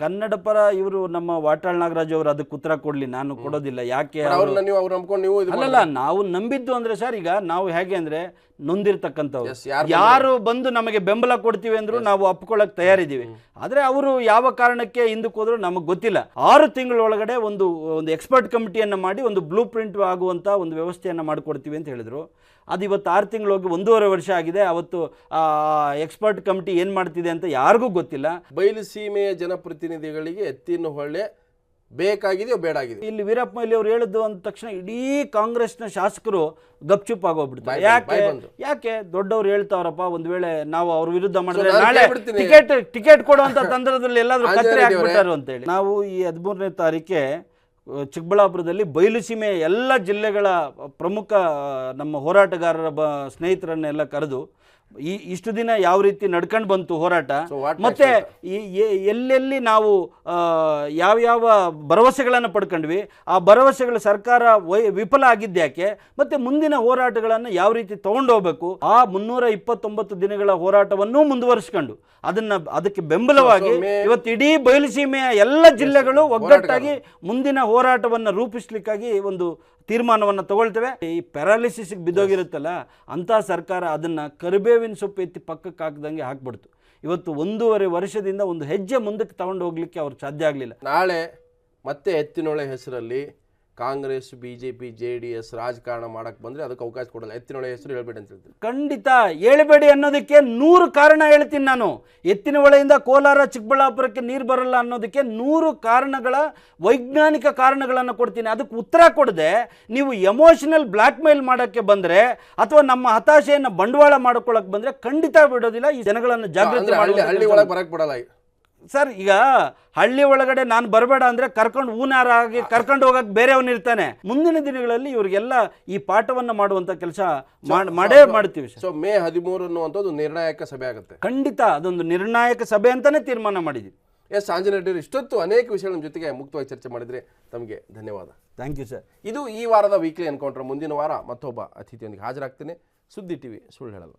ಕನ್ನಡ ಪರ ಇವರು ನಮ್ಮ ವಾಟಾಳ್ ನಾಗರಾಜ್ ಅವರು ಅದಕ್ಕೆ ಉತ್ತರ ಕೊಡ್ಲಿ ನಾನು ಕೊಡೋದಿಲ್ಲ ಯಾಕೆ ಅಲ್ಲ ಅವ್ರನ್ನ ನೀವು ಅವ್ರು ನಂಬ್ಕೊಂಡು ನೀವು ಇದು ಅಲ್ಲಲ್ಲ ನಾವು ನಂಬಿದ್ದು ಅಂದ್ರೆ ಸರ್ ಈಗ ನಾವು ಹೇಗೆ ಅಂದ್ರೆ ನೊಂದಿರ್ತಕ್ಕಂಥವ್ರು. ಯಾರು ಬಂದು ನಮಗೆ ಬೆಂಬಲ ಕೊಡ್ತೀವಿ ಅಂದ್ರು ನಾವು ಅಪ್ಕೊಳ್ಳಕ್ ತಯಾರಿದ್ದೀವಿ. ಆದರೆ ಅವರು ಯಾವ ಕಾರಣಕ್ಕೆ ಹಿಂದಕ್ಕೆ ಹೋದ್ರು ನಮಗೆ ಗೊತ್ತಿಲ್ಲ. ಆರು ತಿಂಗಳೊಳಗಡೆ ಒಂದು ಒಂದು ಎಕ್ಸ್ಪರ್ಟ್ ಕಮಿಟಿಯನ್ನು ಮಾಡಿ ಒಂದು ಬ್ಲೂ ಪ್ರಿಂಟ್ ಆಗುವಂತ ಒಂದು ವ್ಯವಸ್ಥೆಯನ್ನ ಮಾಡಿಕೊಡ್ತೀವಿ ಅಂತ ಹೇಳಿದ್ರು. ಅದು ಇವತ್ತು ಆರು ತಿಂಗಳು ಹೋಗಿ ಒಂದೂವರೆ ವರ್ಷ ಆಗಿದೆ. ಅವತ್ತು ಆ ಎಕ್ಸ್ಪರ್ಟ್ ಕಮಿಟಿ ಏನು ಮಾಡ್ತಿದೆ ಅಂತ ಯಾರಿಗೂ ಗೊತ್ತಿಲ್ಲ. ಬಯಲು ಸೀಮೆಯ ಜನಪ್ರತಿನಿಧಿಗಳಿಗೆ ಎತ್ತಿನ ಹೊಳೆ ಬೇಕಾಗಿದೆಯೋ ಬೇಡಾಗಿದೆ ಇಲ್ಲಿ ವೀರಪ್ಪ ಮೊಯ್ಲಿ ಅವರು ಹೇಳಿದ್ದು ಅಂದ ತಕ್ಷಣ ಇಡೀ ಕಾಂಗ್ರೆಸ್ನ ಶಾಸಕರು ಗಪ್ಚುಪ್ ಆಗೋಗ್ಬಿಡ್ತಾರೆ. ಯಾಕೆ? ಯಾಕೆ? ದೊಡ್ಡವ್ರು ಹೇಳ್ತಾವ್ರಪ್ಪ ಒಂದ್ ವೇಳೆ ನಾವು ಅವ್ರ ವಿರುದ್ಧ ಮಾಡಿದ್ರೆ ನಾಳೆ ಟಿಕೆಟ್ ಟಿಕೆಟ್ ಕೊಡುವಂತ ತಂತ್ರದಲ್ಲಿ ಎಲ್ಲಾದ್ರೂ ಕತ್ತರಿ ಅಂತ ಹೇಳಿ ಅಂತೇಳಿ. ನಾವು ಈ ಹದಿಮೂರನೇ ತಾರೀಕೆ ಚಿಕ್ಕಬಳ್ಳಾಪುರದಲ್ಲಿ ಬಯಲುಸೀಮೆ ಎಲ್ಲ ಜಿಲ್ಲೆಗಳ ಪ್ರಮುಖ ನಮ್ಮ ಹೋರಾಟಗಾರರ ಬ ಸ್ನೇಹಿತರನ್ನೆಲ್ಲ ಕರೆದು ಈ ಇಷ್ಟು ದಿನ ಯಾವ ರೀತಿ ನಡ್ಕೊಂಡು ಬಂತು ಹೋರಾಟ? ಮತ್ತೆ ಈ ಎಲ್ಲೆಲ್ಲಿ ನಾವು ಯಾವ ಯಾವ ಭರವಸೆಗಳನ್ನು ಪಡ್ಕೊಂಡ್ವಿ ಆ ಭರವಸೆಗಳ ಸರ್ಕಾರ ವೈ ವಿಫಲ ಆಗಿದ್ದ್ಯಾಕೆ ಮತ್ತೆ ಮುಂದಿನ ಹೋರಾಟಗಳನ್ನು ಯಾವ ರೀತಿ ತಗೊಂಡು ಹೋಗ್ಬೇಕು? ಆ ಮುನ್ನೂರ ಇಪ್ಪತ್ತೊಂಬತ್ತು ದಿನಗಳ ಹೋರಾಟವನ್ನು ಮುಂದುವರಿಸ್ಕೊಂಡು ಅದನ್ನ ಅದಕ್ಕೆ ಬೆಂಬಲವಾಗಿ ಇವತ್ತು ಇಡೀ ಬಯಲುಸೀಮೆಯ ಎಲ್ಲ ಜಿಲ್ಲೆಗಳು ಒಗ್ಗಟ್ಟಾಗಿ ಮುಂದಿನ ಹೋರಾಟವನ್ನು ರೂಪಿಸ್ಲಿಕ್ಕಾಗಿ ಒಂದು ತೀರ್ಮಾನವನ್ನು ತಗೊಳ್ತೇವೆ. ಈ ಪ್ಯಾರಾಲಿಸಿಸ್ ಬಿದ್ದೋಗಿರುತ್ತಲ್ಲ, ಅಂಥ ಸರ್ಕಾರ ಅದನ್ನು ಕರಿಬೇವಿನ ಸೊಪ್ಪು ಎತ್ತಿ ಪಕ್ಕಕ್ಕೆ ಹಾಕ್ದಂಗೆ ಹಾಕ್ಬಿಡ್ತು. ಇವತ್ತು ಒಂದೂವರೆ ವರ್ಷದಿಂದ ಒಂದು ಹೆಜ್ಜೆ ಮುಂದಕ್ಕೆ ತಗೊಂಡು ಹೋಗ್ಲಿಕ್ಕೆ ಅವ್ರು ಸಾಧ್ಯ ಆಗಲಿಲ್ಲ. ನಾಳೆ ಮತ್ತೆ ಎತ್ತಿನೊಳೆ ಹೆಸರಲ್ಲಿ Congress BJP J D S ರಾಜಕಾರಣ ಮಾಡಕ್ಕೆ ಬಂದ್ರೆ ಅದಕ್ಕೆ ಅವಕಾಶ ಕೊಡಲ್ಲ. ಎತ್ತಿನೊಳೆ ಹೆಸರು ಹೇಳ್ಬೇಡಿ ಅಂತ ಹೇಳ್ತೀನಿ. ಖಂಡಿತ ಹೇಳಬೇಡಿ ಅನ್ನೋದಕ್ಕೆ ನೂರು ಕಾರಣ ಹೇಳ್ತೀನಿ ನಾನು. ಎತ್ತಿನ ಒಳೆಯಿಂದ ಕೋಲಾರ ಚಿಕ್ಕಬಳ್ಳಾಪುರಕ್ಕೆ ನೀರು ಬರಲ್ಲ ಅನ್ನೋದಕ್ಕೆ ನೂರು ಕಾರಣಗಳ ವೈಜ್ಞಾನಿಕ ಕಾರಣಗಳನ್ನು ಕೊಡ್ತೀನಿ. ಅದಕ್ಕೆ ಉತ್ತರ ಕೊಡದೆ ನೀವು ಎಮೋಷನಲ್ ಬ್ಲ್ಯಾಕ್ ಮೇಲ್ ಮಾಡೋಕ್ಕೆ ಬಂದರೆ ಅಥವಾ ನಮ್ಮ ಹತಾಶೆಯನ್ನು ಬಂಡವಾಳ ಮಾಡ್ಕೊಳ್ಳೋಕೆ ಬಂದರೆ ಖಂಡಿತ ಬಿಡೋದಿಲ್ಲ. ಈ ಜನಗಳನ್ನು ಜಾಗೃತಿ ಮಾಡಿ ಹಳ್ಳಿ ಒಳಗೆ ಬರೋಕ್ಕೆ ಬಿಡಲ್ಲ ಸರ್ ಈಗ ಹಳ್ಳಿ ಒಳಗಡೆ ನಾನು ಬರಬೇಡ ಅಂದ್ರೆ ಕರ್ಕೊಂಡು ಊನಾರಾಗಿ ಕರ್ಕೊಂಡು ಹೋಗಕ್ಕೆ ಬೇರೆಯವನು ಇರ್ತಾನೆ. ಮುಂದಿನ ದಿನಗಳಲ್ಲಿ ಇವರಿಗೆಲ್ಲ ಈ ಪಾಠವನ್ನು ಮಾಡುವಂತ ಕೆಲಸ ಮಾಡೇ ಮಾಡ್ತೀವಿ ಸೊ ಮೇ ಹದಿಮೂರು ಅನ್ನುವಂಥದ್ದು ನಿರ್ಣಾಯಕ ಸಭೆ ಆಗುತ್ತೆ. ಖಂಡಿತ ಅದೊಂದು ನಿರ್ಣಾಯಕ ಸಭೆ ಅಂತಾನೆ ತೀರ್ಮಾನ ಮಾಡಿದ್ದೀವಿ ಎಸ್ ಆಂಜನೇಯರು ಇಷ್ಟೊತ್ತು ಅನೇಕ ವಿಷಯಗಳ ನಮ್ಮ ಜೊತೆಗೆ ಮುಕ್ತವಾಗಿ ಚರ್ಚೆ ಮಾಡಿದ್ರೆ ತಮಗೆ ಧನ್ಯವಾದ. ಥ್ಯಾಂಕ್ ಯು ಸರ್ ಇದು ಈ ವಾರದ ವೀಕ್ಲಿ ಎನ್ಕೌಂಟರ್ ಮುಂದಿನ ವಾರ ಮತ್ತೊಬ್ಬ ಅತಿಥಿಯೊಂದಿಗೆ ಹಾಜರಾಗ್ತೇನೆ. ಸುದ್ದಿ ಟಿವಿ ಸುಳ್ಳು ಹೇಳಲ್ಲ